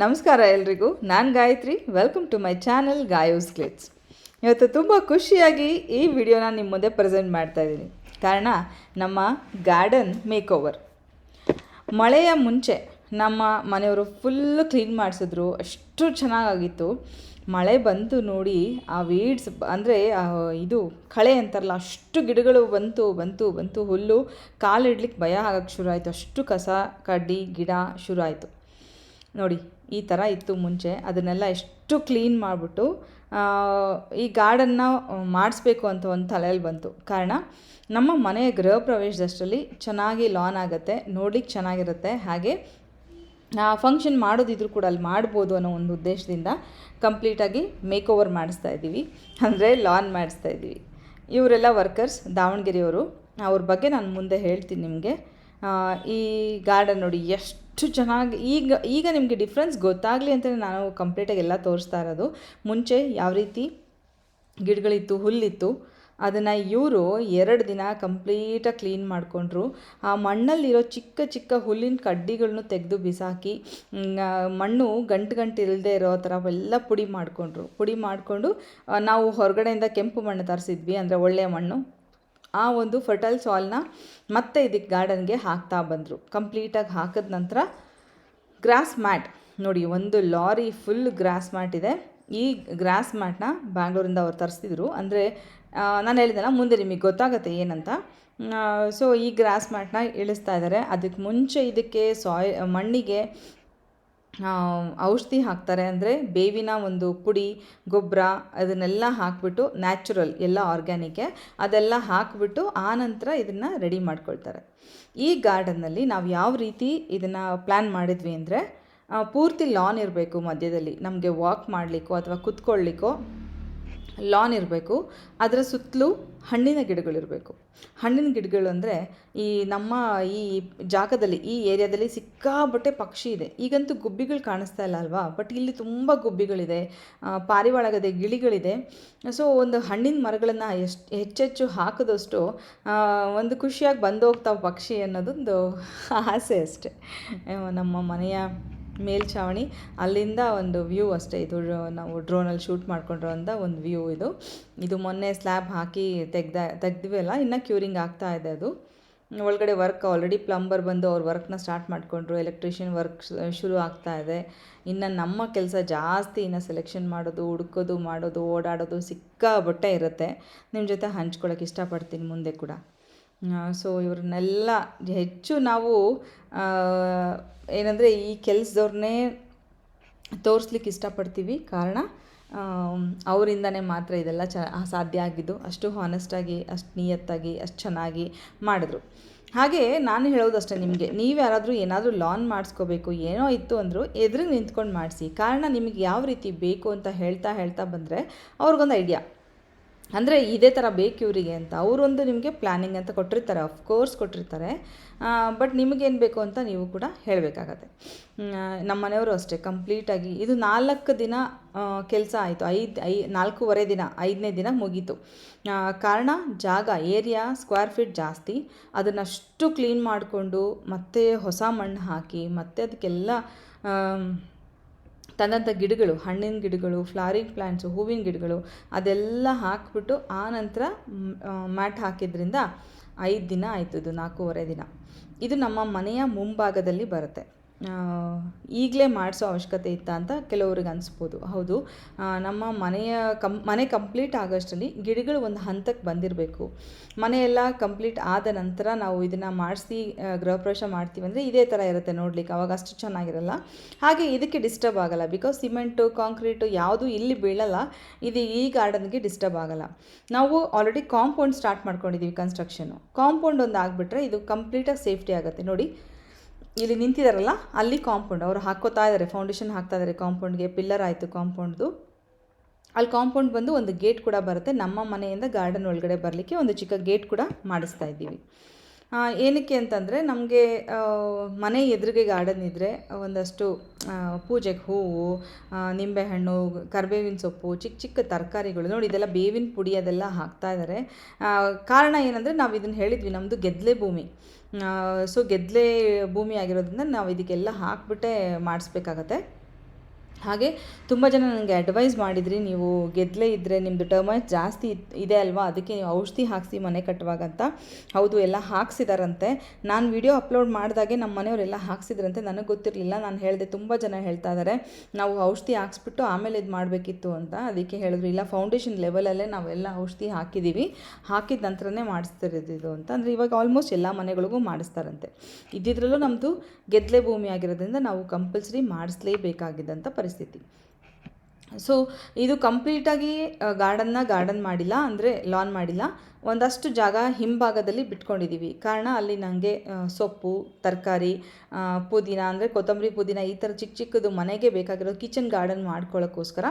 ನಮಸ್ಕಾರ ಎಲ್ರಿಗೂ, ನಾನು Gayathri. Welcome to my channel Gayos clicks ಇವತ್ತು ತುಂಬ ಖುಷಿಯಾಗಿ ಈ ವಿಡಿಯೋನ ನಿಮ್ಮ ಮುಂದೆ ಪ್ರೆಸೆಂಟ್ ಮಾಡ್ತಾ ಇದ್ದೀನಿ. ಕಾರಣ, ನಮ್ಮ ಗಾರ್ಡನ್ ಮೇಕ್ ಓವರ್ ಮಳೆಯ ಮುಂಚೆ ನಮ್ಮ ಮನೆಯವರು ಫುಲ್ಲು ಕ್ಲೀನ್ ಮಾಡಿಸಿದ್ರು, ಅಷ್ಟು ಚೆನ್ನಾಗಾಗಿತ್ತು. ಮಳೆ ಬಂತು ನೋಡಿ ಆ ವೀಡ್ಸ್ ಅಂದರೆ ಇದು ಕಳೆ ಅಂತಾರಲ್ಲ, ಅಷ್ಟು ಗಿಡಗಳು ಬಂತು ಬಂತು ಬಂತು, ಹುಲ್ಲು ಕಾಲಿಡ್ಲಿಕ್ಕೆ ಭಯ ಆಗಕ್ಕೆ ಶುರು ಆಯಿತು. ಅಷ್ಟು ಕಸ, ಕಡ್ಡಿ, ಗಿಡ ಶುರು ಆಯಿತು. ನೋಡಿ ಈ ಥರ ಇತ್ತು ಮುಂಚೆ. ಅದನ್ನೆಲ್ಲ ಎಷ್ಟು ಕ್ಲೀನ್ ಮಾಡಿಬಿಟ್ಟು ಈ ಗಾರ್ಡನ್ನ ಮಾಡಿಸ್ಬೇಕು ಅಂತ ಒಂದು ತಲೆಯಲ್ಲಿ ಬಂತು. ಕಾರಣ, ನಮ್ಮ ಮನೆಯ ಗೃಹ ಪ್ರವೇಶದಷ್ಟರಲ್ಲಿ ಚೆನ್ನಾಗಿ ಲಾನ್ ಆಗುತ್ತೆ ನೋಡ್ಲಿಕ್ಕೆ ಚೆನ್ನಾಗಿರುತ್ತೆ. ಹಾಗೆ ಫಂಕ್ಷನ್ ಮಾಡೋದಿದ್ರು ಕೂಡ ಅಲ್ಲಿ ಮಾಡ್ಬೋದು ಅನ್ನೋ ಒಂದು ಉದ್ದೇಶದಿಂದ ಕಂಪ್ಲೀಟಾಗಿ ಮೇಕ್ ಓವರ್ ಮಾಡಿಸ್ತಾ ಇದ್ದೀವಿ. ಅಂದರೆ ಲಾನ್ ಮಾಡಿಸ್ತಾ ಇದ್ದೀವಿ. ಇವರೆಲ್ಲ ವರ್ಕರ್ಸ್ ದಾವಣಗೆರೆಯವರು, ಅವ್ರ ಬಗ್ಗೆ ನಾನು ಮುಂದೆ ಹೇಳ್ತೀನಿ ನಿಮಗೆ. ಈ ಗಾರ್ಡನ್ ನೋಡಿ ಎಷ್ಟು ಚೆನ್ನಾಗಿ ಈಗ ಈಗ ನಿಮಗೆ ಡಿಫ್ರೆನ್ಸ್ ಗೊತ್ತಾಗಲಿ ಅಂತಲೇ ನಾನು ಕಂಪ್ಲೀಟಾಗಿ ಎಲ್ಲ ತೋರಿಸ್ತಾ ಇರೋದು. ಮುಂಚೆ ಯಾವ ರೀತಿ ಗಿಡಗಳಿತ್ತು, ಹುಲ್ಲಿತ್ತು, ಅದನ್ನು ಇವರು ಎರಡು ದಿನ ಕಂಪ್ಲೀಟಾಗಿ ಕ್ಲೀನ್ ಮಾಡಿಕೊಂಡ್ರು. ಆ ಮಣ್ಣಲ್ಲಿರೋ ಚಿಕ್ಕ ಚಿಕ್ಕ ಹುಲ್ಲಿನ ಕಡ್ಡಿಗಳನ್ನೂ ತೆಗೆದು ಬಿಸಾಕಿ ಮಣ್ಣು ಗಂಟು ಗಂಟು ಇಲ್ಲದೆ ಇರೋ ಥರ ಎಲ್ಲ ಪುಡಿ ಮಾಡಿಕೊಂಡ್ರು. ಪುಡಿ ಮಾಡಿಕೊಂಡು ನಾವು ಹೊರಗಡೆಯಿಂದ ಕೆಂಪು ಮಣ್ಣು ತರಿಸಿದ್ವಿ, ಅಂದರೆ ಒಳ್ಳೆಯ ಮಣ್ಣು. ಆ ಒಂದು ಫರ್ಟೈಲ್ ಸಾಲ್ನ ಮತ್ತೆ ಇದಕ್ಕೆ ಗಾರ್ಡನ್ಗೆ ಹಾಕ್ತಾ ಬಂದರು. ಕಂಪ್ಲೀಟಾಗಿ ಹಾಕಿದ ನಂತರ ಗ್ರಾಸ್ ಮ್ಯಾಟ್ ನೋಡಿ, ಒಂದು ಲಾರಿ ಫುಲ್ ಗ್ರಾಸ್ ಮ್ಯಾಟ್ ಇದೆ. ಈ ಗ್ರಾಸ್ ಮ್ಯಾಟ್ನ ಬ್ಯಾಂಗ್ಳೂರಿಂದ ಅವ್ರು ತರಿಸ್ತಿದ್ರು ಅಂದರೆ ನಾನು ಹೇಳಿದೆಲ್ಲ ಮುಂದೆ ನಿಮಗೆ ಗೊತ್ತಾಗುತ್ತೆ ಏನಂತ. ಸೊ ಈ ಗ್ರಾಸ್ ಮ್ಯಾಟ್ನ ಇಳಿಸ್ತಾ ಇದ್ದಾರೆ ಅದಕ್ಕೆ ಮುಂಚೆ ಇದಕ್ಕೆ ಸಾಯ್ ಮಣ್ಣಿಗೆ ಔಷಧಿ ಹಾಕ್ತಾರೆ ಅಂದರೆ ಬೇವಿನ ಒಂದು ಪುಡಿ, ಗೊಬ್ಬರ ಅದನ್ನೆಲ್ಲ ಹಾಕಿಬಿಟ್ಟು ನ್ಯಾಚುರಲ್ ಎಲ್ಲ ಆರ್ಗ್ಯಾನಿಕ್ಕೆ ಅದೆಲ್ಲ ಹಾಕಿಬಿಟ್ಟು ಆನಂತರ ಇದನ್ನು ರೆಡಿ ಮಾಡ್ಕೊಳ್ತಾರೆ. ಈ ಗಾರ್ಡನ್ನಲ್ಲಿ ನಾವು ಯಾವ ರೀತಿ ಇದನ್ನು ಪ್ಲ್ಯಾನ್ ಮಾಡಿದ್ವಿ ಅಂದರೆ ಪೂರ್ತಿ ಲಾನ್ ಇರಬೇಕು ಮಧ್ಯದಲ್ಲಿ. ನಮಗೆ ವಾಕ್ ಮಾಡಲಿಕ್ಕೋ ಅಥವಾ ಕುತ್ಕೊಳ್ಳಿಕ್ಕೋ ಲಾನ್ ಇರಬೇಕು, ಅದರ ಸುತ್ತಲೂ ಹಣ್ಣಿನ ಗಿಡಗಳಿರಬೇಕು. ಹಣ್ಣಿನ ಗಿಡಗಳು ಅಂದರೆ ಈ ನಮ್ಮ ಈ ಜಾಗದಲ್ಲಿ, ಈ ಏರಿಯಾದಲ್ಲಿ ಸಿಕ್ಕಾಬಟ್ಟೆ ಪಕ್ಷಿ ಇದೆ. ಈಗಂತೂ ಗುಬ್ಬಿಗಳು ಕಾಣಿಸ್ತಾ ಇಲ್ಲ ಅಲ್ವಾ? ಬಟ್ ಇಲ್ಲಿ ತುಂಬ ಗುಬ್ಬಿಗಳಿದೆ ಪಾರಿವಾಳಗದೆ ಗಿಳಿಗಳಿದೆ. ಸೊ ಒಂದು ಹಣ್ಣಿನ ಮರಗಳನ್ನು ಎಷ್ಟು, ಹೆಚ್ಚೆಚ್ಚು ಹಾಕಿದಷ್ಟು ಒಂದು ಖುಷಿಯಾಗಿ ಬಂದೋಗ್ತಾವೆ ಪಕ್ಷಿ ಅನ್ನೋದೊಂದು ಆಸೆ ಅಷ್ಟೆ. ನಮ್ಮ ಮನೆಯ ಮೇಲ್ಛಾವಣಿ, ಅಲ್ಲಿಂದ ಒಂದು ವ್ಯೂ ಅಷ್ಟೇ. ಇದು ನಾವು ಡ್ರೋನಲ್ಲಿ ಶೂಟ್ ಮಾಡ್ಕೊಂಡಿರೋಂಥ ಒಂದು ವ್ಯೂ ಇದು. ಇದು ಮೊನ್ನೆ ಸ್ಲ್ಯಾಬ್ ಹಾಕಿ ತೆಗ್ದ, ತೆಗ್ದಿವೆ ಅಲ್ಲ, ಇನ್ನು ಕ್ಯೂರಿಂಗ್ ಆಗ್ತಾ ಇದೆ ಅದು. ಒಳಗಡೆ ವರ್ಕ್ ಆಲ್ರೆಡಿ ಪ್ಲಂಬರ್ ಬಂದು ಅವ್ರ ವರ್ಕ್ನ ಸ್ಟಾರ್ಟ್ ಮಾಡಿಕೊಂಡ್ರು ಎಲೆಕ್ಟ್ರಿಷಿಯನ್ ವರ್ಕ್ ಶುರು ಆಗ್ತಾ ಇದೆ. ಇನ್ನು ನಮ್ಮ ಕೆಲಸ ಜಾಸ್ತಿ ಇನ್ನು ಸೆಲೆಕ್ಷನ್ ಮಾಡೋದು, ಹುಡುಕೋದು, ಮಾಡೋದು, ಓಡಾಡೋದು ಸಿಕ್ಕಾಬಟ್ಟೆ ಇರುತ್ತೆ. ನಿಮ್ಮ ಜೊತೆ ಹಂಚ್ಕೊಳ್ಳೋಕೆ ಇಷ್ಟಪಡ್ತೀನಿ ಮುಂದೆ ಕೂಡ. ಸೊ ಇವ್ರನ್ನೆಲ್ಲ ಹೆಚ್ಚು ನಾವು ಏನಂದರೆ ಈ ಕೆಲಸದವ್ರನ್ನೇ ತೋರಿಸ್ಲಿಕ್ಕೆ ಇಷ್ಟಪಡ್ತೀವಿ. ಕಾರಣ ಅವರಿಂದನೇ ಮಾತ್ರ ಇದೆಲ್ಲ ಚ ಸಾಧ್ಯ ಆಗಿದ್ದು. ಅಷ್ಟು ಹಾನೆಸ್ಟಾಗಿ ಅಷ್ಟು ನಿಯತ್ತಾಗಿ, ಅಷ್ಟು ಚೆನ್ನಾಗಿ ಮಾಡಿದ್ರು. ಹಾಗೆ ನಾನು ಹೇಳೋದು ಅಷ್ಟೇ ನಿಮಗೆ, ನೀವು ಯಾರಾದರೂ ಏನಾದರೂ ಲಾನ್ ಮಾಡಿಸ್ಕೋಬೇಕು, ಏನೋ ಇತ್ತು ಅಂದರೂ ಎದುರಿಗೆ ನಿಂತ್ಕೊಂಡು ಮಾಡಿಸಿ. ಕಾರಣ ನಿಮಗೆ ಯಾವ ರೀತಿ ಬೇಕು ಅಂತ ಹೇಳ್ತಾ ಹೇಳ್ತಾ ಬಂದರೆ ಅವ್ರಿಗೊಂದು ಐಡಿಯಾ ಅಂದರೆ ಇದೇ ಥರ ಬೇಕು ಇವರಿಗೆ ಅಂತ. ಅವರೊಂದು ನಿಮಗೆ ಪ್ಲ್ಯಾನಿಂಗ್ ಅಂತ ಕೊಟ್ಟಿರ್ತಾರೆ ಅಫ್ಕೋರ್ಸ್ ಕೊಟ್ಟಿರ್ತಾರೆ. ಬಟ್ ನಿಮಗೇನು ಬೇಕು ಅಂತ ನೀವು ಕೂಡ ಹೇಳಬೇಕಾಗತ್ತೆ. ನಮ್ಮ ಮನೆಯವರು ಅಷ್ಟೇ ಕಂಪ್ಲೀಟಾಗಿ ಇದು ನಾಲ್ಕು ದಿನ ಕೆಲಸ ಆಯಿತು. ಐದು, ಐ, ನಾಲ್ಕೂವರೆ ದಿನ, ಐದನೇ ದಿನ ಮುಗೀತು. ಕಾರಣ ಜಾಗ ಏರಿಯಾ ಸ್ಕ್ವೇರ್ ಫೀಟ್ ಜಾಸ್ತಿ. ಅದನ್ನಷ್ಟು ಕ್ಲೀನ್ ಮಾಡಿಕೊಂಡು ಮತ್ತೆ ಹೊಸ ಮಣ್ಣು ಹಾಕಿ, ಮತ್ತೆ ಅದಕ್ಕೆಲ್ಲ ತಂದಂಥ ಗಿಡಗಳು, ಹಣ್ಣಿನ ಗಿಡಗಳು ಫ್ಲಾರಿಂಗ್ ಪ್ಲ್ಯಾಂಟ್ಸು ಹೂವಿನ ಗಿಡಗಳು, ಅದೆಲ್ಲ ಹಾಕಿಬಿಟ್ಟು ಆ ನಂತರ ಮ್ಯಾಟ್ ಹಾಕಿದ್ರಿಂದ ಐದು ದಿನ ಆಯಿತು, ಇದು ನಾಲ್ಕೂವರೆ ದಿನ. ಇದು ನಮ್ಮ ಮನೆಯ ಮುಂಭಾಗದಲ್ಲಿ ಬರುತ್ತೆ. ಈಗಲೇ ಮಾಡಿಸೋ ಅವಶ್ಯಕತೆ ಇತ್ತ ಅಂತ ಕೆಲವ್ರಿಗೆ ಅನಿಸ್ಬೋದು. ಹೌದು. ನಮ್ಮ ಮನೆಯ ಕಂ, ಮನೆ ಕಂಪ್ಲೀಟ್ ಆಗೋಷ್ಟರಲ್ಲಿ ಗಿಡಗಳು ಒಂದು ಹಂತಕ್ಕೆ ಬಂದಿರಬೇಕು. ಮನೆಯೆಲ್ಲ ಕಂಪ್ಲೀಟ್ ಆದ ನಂತರ ನಾವು ಇದನ್ನು ಮಾಡಿಸಿ ಗೃಹಪ್ರವೇಶ ಮಾಡ್ತೀವಿ ಅಂದರೆ ಇದೇ ಥರ ಇರುತ್ತೆ ನೋಡಲಿಕ್ಕೆ. ಅವಾಗ ಅಷ್ಟು ಚೆನ್ನಾಗಿರಲ್ಲ. ಹಾಗೆ ಇದಕ್ಕೆ ಡಿಸ್ಟರ್ಬ್ ಆಗಲ್ಲ. ಬಿಕಾಸ್ ಸಿಮೆಂಟು ಕಾಂಕ್ರೀಟು ಯಾವುದು ಇಲ್ಲಿ ಬೀಳಲ್ಲ. ಇದು ಈ ಗಾರ್ಡನ್ಗೆ ಡಿಸ್ಟರ್ಬ್ ಆಗಲ್ಲ. ನಾವು ಆಲ್ರೆಡಿ ಕಾಂಪೌಂಡ್ ಸ್ಟಾರ್ಟ್ ಮಾಡ್ಕೊಂಡಿದ್ದೀವಿ ಕನ್ಸ್ಟ್ರಕ್ಷನು ಕಾಂಪೌಂಡ್ ಒಂದು ಆಗಿಬಿಟ್ರೆ ಇದು ಕಂಪ್ಲೀಟಾಗಿ ಸೇಫ್ಟಿ ಆಗುತ್ತೆ. ನೋಡಿ ಇಲ್ಲಿ ನಿಂತಿದ್ದಾರಲ್ಲ ಅಲ್ಲಿ ಕಾಂಪೌಂಡ್ ಅವರು ಹಾಕೋತಾ ಇದ್ದಾರೆ ಫೌಂಡೇಶನ್ ಹಾಕ್ತಾ ಇದ್ದಾರೆ ಕಾಂಪೌಂಡ್ಗೆ ಪಿಲ್ಲರ್ ಆಯಿತು ಕಾಂಪೌಂಡ್ದು ಅಲ್ಲಿ ಕಾಂಪೌಂಡ್ ಬಂದು ಒಂದು ಗೇಟ್ ಕೂಡ ಬರುತ್ತೆ, ನಮ್ಮ ಮನೆಯಿಂದ ಗಾರ್ಡನ್ ಒಳಗಡೆ ಬರಲಿಕ್ಕೆ ಒಂದು ಚಿಕ್ಕ ಗೇಟ್ ಕೂಡ ಮಾಡಿಸ್ತಾ ಇದ್ದೀವಿ. ಏನಕ್ಕೆ ಅಂತಂದರೆ, ನಮಗೆ ಮನೆ ಎದುರಿಗೆ ಗಾರ್ಡನ್ ಇದ್ದರೆ ಒಂದಷ್ಟು ಪೂಜೆಗೆ ಹೂವು ನಿಂಬೆಹಣ್ಣು, ಕರಿಬೇವಿನ ಸೊಪ್ಪು, ಚಿಕ್ಕ ಚಿಕ್ಕ ತರಕಾರಿಗಳು, ನೋಡಿ ಇದೆಲ್ಲ ಬೇವಿನ ಪುಡಿ ಅದೆಲ್ಲ ಹಾಕ್ತಾ ಇದ್ದಾರೆ ಕಾರಣ ಏನಂದರೆ ನಾವು ಇದನ್ನು ಹೇಳಿದ್ವಿ ನಮ್ಮದು ಗೆದ್ದಲೆ ಭೂಮಿ. ಸೊ ಗೆದ್ದಲೆ ಭೂಮಿ ಆಗಿರೋದ್ರಿಂದ ನಾವು ಇದಕ್ಕೆಲ್ಲ ಹಾಕ್ಬಿಟ್ಟೆ ಮಾಡಿಸ್ಬೇಕಾಗತ್ತೆ. ಹಾಗೆ ತುಂಬ ಜನ ನನಗೆ ಅಡ್ವೈಸ್ ಮಾಡಿದ್ರಿ, ನೀವು ಗೆದ್ದಲೇ ಇದ್ದರೆ ನಿಮ್ಮದು ಟರ್ಮೈಸ್ ಜಾಸ್ತಿ ಇದ್- ಅಲ್ವಾ? ಅದಕ್ಕೆ ನೀವು ಔಷಧಿ ಹಾಕಿಸಿ ಮನೆ ಕಟ್ಟುವಾಗ ಅಂತ ಹೌದು, ಎಲ್ಲ ಹಾಕ್ಸಿದಾರಂತೆ. ನಾನು ವಿಡಿಯೋ ಅಪ್ಲೋಡ್ ಮಾಡಿದಾಗೆ ನಮ್ಮ ಮನೆಯವರೆಲ್ಲ ಹಾಕ್ಸಿದ್ರಂತೆ. ನನಗೆ ಗೊತ್ತಿರಲಿಲ್ಲ. ನಾನು ಹೇಳಿದೆ ತುಂಬ ಜನ ಹೇಳ್ತಾ ಇದ್ದಾರೆ ನಾವು ಔಷಧಿ ಹಾಕ್ಸ್ಬಿಟ್ಟು ಆಮೇಲೆ ಇದು ಮಾಡಬೇಕಿತ್ತು ಅಂತ ಅದಕ್ಕೆ ಹೇಳಿದ್ರು. ಇಲ್ಲ ಫೌಂಡೇಶನ್ ಲೆವೆಲಲ್ಲೇ ನಾವೆಲ್ಲ ಔಷಧಿ ಹಾಕಿದ್ದೀವಿ ಹಾಕಿದ ನಂತರನೇ ಮಾಡಿಸ್ತಿರೋದು ಇದು ಅಂತ. ಅಂದರೆ ಇವಾಗ ಆಲ್ಮೋಸ್ಟ್ ಎಲ್ಲ ಮನೆಗಳಿಗೂ ಮಾಡಿಸ್ತಾರಂತೆ. ಇದ್ದಿದ್ರಲ್ಲೂ ನಮ್ಮದು ಗೆದ್ದಲೆ ಭೂಮಿ ಆಗಿರೋದ್ರಿಂದ ನಾವು ಕಂಪಲ್ಸರಿ ಮಾಡಿಸ್ಲೇಬೇಕಾಗಿದ್ದಂಥ ಪರಿಸ್ಥಿತಿ. ಸೊ ಇದು ಕಂಪ್ಲೀಟಾಗಿ ಗಾರ್ಡನ್ನ ಗಾರ್ಡನ್ ಮಾಡಿಲ್ಲ, ಅಂದರೆ ಲಾನ್ ಮಾಡಿಲ್ಲ. ಒಂದಷ್ಟು ಜಾಗ ಹಿಂಭಾಗದಲ್ಲಿ ಬಿಟ್ಕೊಂಡಿದ್ದೀವಿ ಕಾರಣ ಅಲ್ಲಿ ನನಗೆ ಸೊಪ್ಪು, ತರಕಾರಿ ಪುದೀನ, ಅಂದರೆ ಕೊತ್ತಂಬರಿ ಪುದೀನ ಈ ಥರ ಚಿಕ್ಕ ಚಿಕ್ಕದು ಮನೆಗೆ ಬೇಕಾಗಿರೋ ಕಿಚನ್ ಗಾರ್ಡನ್ ಮಾಡ್ಕೊಳ್ಳೋಕ್ಕೋಸ್ಕರ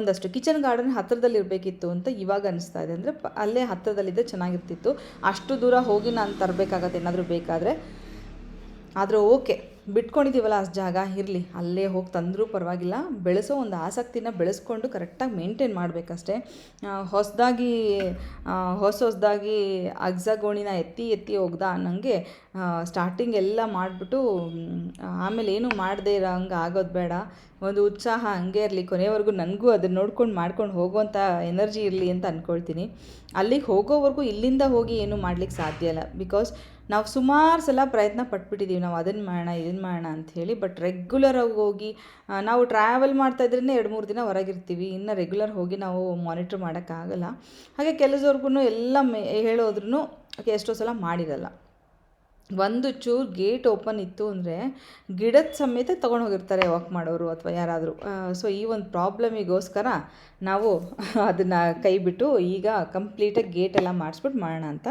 ಒಂದಷ್ಟು ಕಿಚನ್ ಗಾರ್ಡನ್ ಹತ್ತಿರದಲ್ಲಿರಬೇಕಿತ್ತು ಅಂತ ಇವಾಗ ಅನಿಸ್ತಾ ಇದೆ. ಅಂದರೆ ಅಲ್ಲೇ ಹತ್ತಿರದಲ್ಲಿದ್ದರೆ ಚೆನ್ನಾಗಿರ್ತಿತ್ತು. ಅಷ್ಟು ದೂರ ಹೋಗಿ ನಾನು ತರಬೇಕಾಗತ್ತೆ ಏನಾದರೂ ಬೇಕಾದರೆ. ಆದರೆ ಓಕೆ ಬಿಟ್ಕೊಂಡಿದ್ದೀವಲ್ಲ ಅಷ್ಟು ಜಾಗ, ಇರಲಿ, ಅಲ್ಲೇ ಹೋಗಿ ತಂದರೂ ಪರವಾಗಿಲ್ಲ. ಬೆಳೆಸೋ ಒಂದು ಆಸಕ್ತಿನ ಬೆಳೆಸ್ಕೊಂಡು ಕರೆಕ್ಟಾಗಿ ಮೇಂಟೈನ್ ಮಾಡಬೇಕಷ್ಟೇ. ಹೊಸದಾಗಿ ಹೊಸ ಹೊಸದಾಗಿ ಅಗ್ಸಗೋಣಿನ ಎತ್ತಿ ಎತ್ತಿ ಹೋಗ್ದ ನನಗೆ ಸ್ಟಾರ್ಟಿಂಗ್ ಎಲ್ಲ ಮಾಡಿಬಿಟ್ಟು ಆಮೇಲೆ ಏನು ಮಾಡದೇ ಇರೋ ಹಂಗೆ ಆಗೋದು ಬೇಡ. ಒಂದು ಉತ್ಸಾಹ ಹಂಗೆ ಇರಲಿ, ಕೊನೆವರೆಗೂ ನನಗೂ ಅದನ್ನು ನೋಡ್ಕೊಂಡು ಮಾಡ್ಕೊಂಡು ಹೋಗುವಂಥ ಎನರ್ಜಿ ಇರಲಿ ಅಂತ ಅಂದ್ಕೊಳ್ತೀನಿ ಅಲ್ಲಿಗೆ ಹೋಗೋವರೆಗೂ ಇಲ್ಲಿಂದ ಹೋಗಿ ಏನು ಮಾಡ್ಲಿಕ್ಕೆ ಸಾಧ್ಯ ಇಲ್ಲ. ಬಿಕಾಸ್ ನಾವು ಸುಮಾರು ಸಲ ಪ್ರಯತ್ನ ಪಟ್ಬಿಟ್ಟಿದ್ದೀವಿ ನಾವು ಅದನ್ನು ಮಾಡೋಣ ಇದನ್ನು ಮಾಡೋಣ ಅಂಥೇಳಿ ಬಟ್ ರೆಗ್ಯುಲರಾಗಿ ಹೋಗಿ ನಾವು ಟ್ರಾವೆಲ್ ಮಾಡ್ತಾ ಇದ್ರೇ ಎರಡು ಮೂರು ದಿನ ಹೊರಗಿರ್ತೀವಿ ಇನ್ನು ರೆಗ್ಯುಲರ್ ಹೋಗಿ ನಾವು ಮಾನಿಟ್ರ್ ಮಾಡೋಕ್ಕಾಗಲ್ಲ ಹಾಗೆ ಕೆಲಸವ್ರಿಗೂ ಎಲ್ಲ ಮೇ ಹೇಳೋದ್ರೂ ಎಷ್ಟೋ ಸಲ ಮಾಡಿರಲ್ಲ. ಒಂದು ಚೂರು ಗೇಟ್ ಓಪನ್ ಇತ್ತು ಅಂದರೆ ಗಿಡದ ಸಮೇತ ತೊಗೊಂಡು ಹೋಗಿರ್ತಾರೆ ವಾಕ್ ಮಾಡೋರು ಅಥವಾ ಯಾರಾದರೂ. ಸೊ ಈ ಒಂದು ಪ್ರಾಬ್ಲಮಿಗೋಸ್ಕರ ನಾವು ಅದನ್ನು ಕೈ ಬಿಟ್ಟು ಈಗ ಕಂಪ್ಲೀಟಾಗಿ ಗೇಟ್ ಎಲ್ಲ ಮಾಡಿಸ್ಬಿಟ್ಟು ಮಾಡೋಣ ಅಂತ.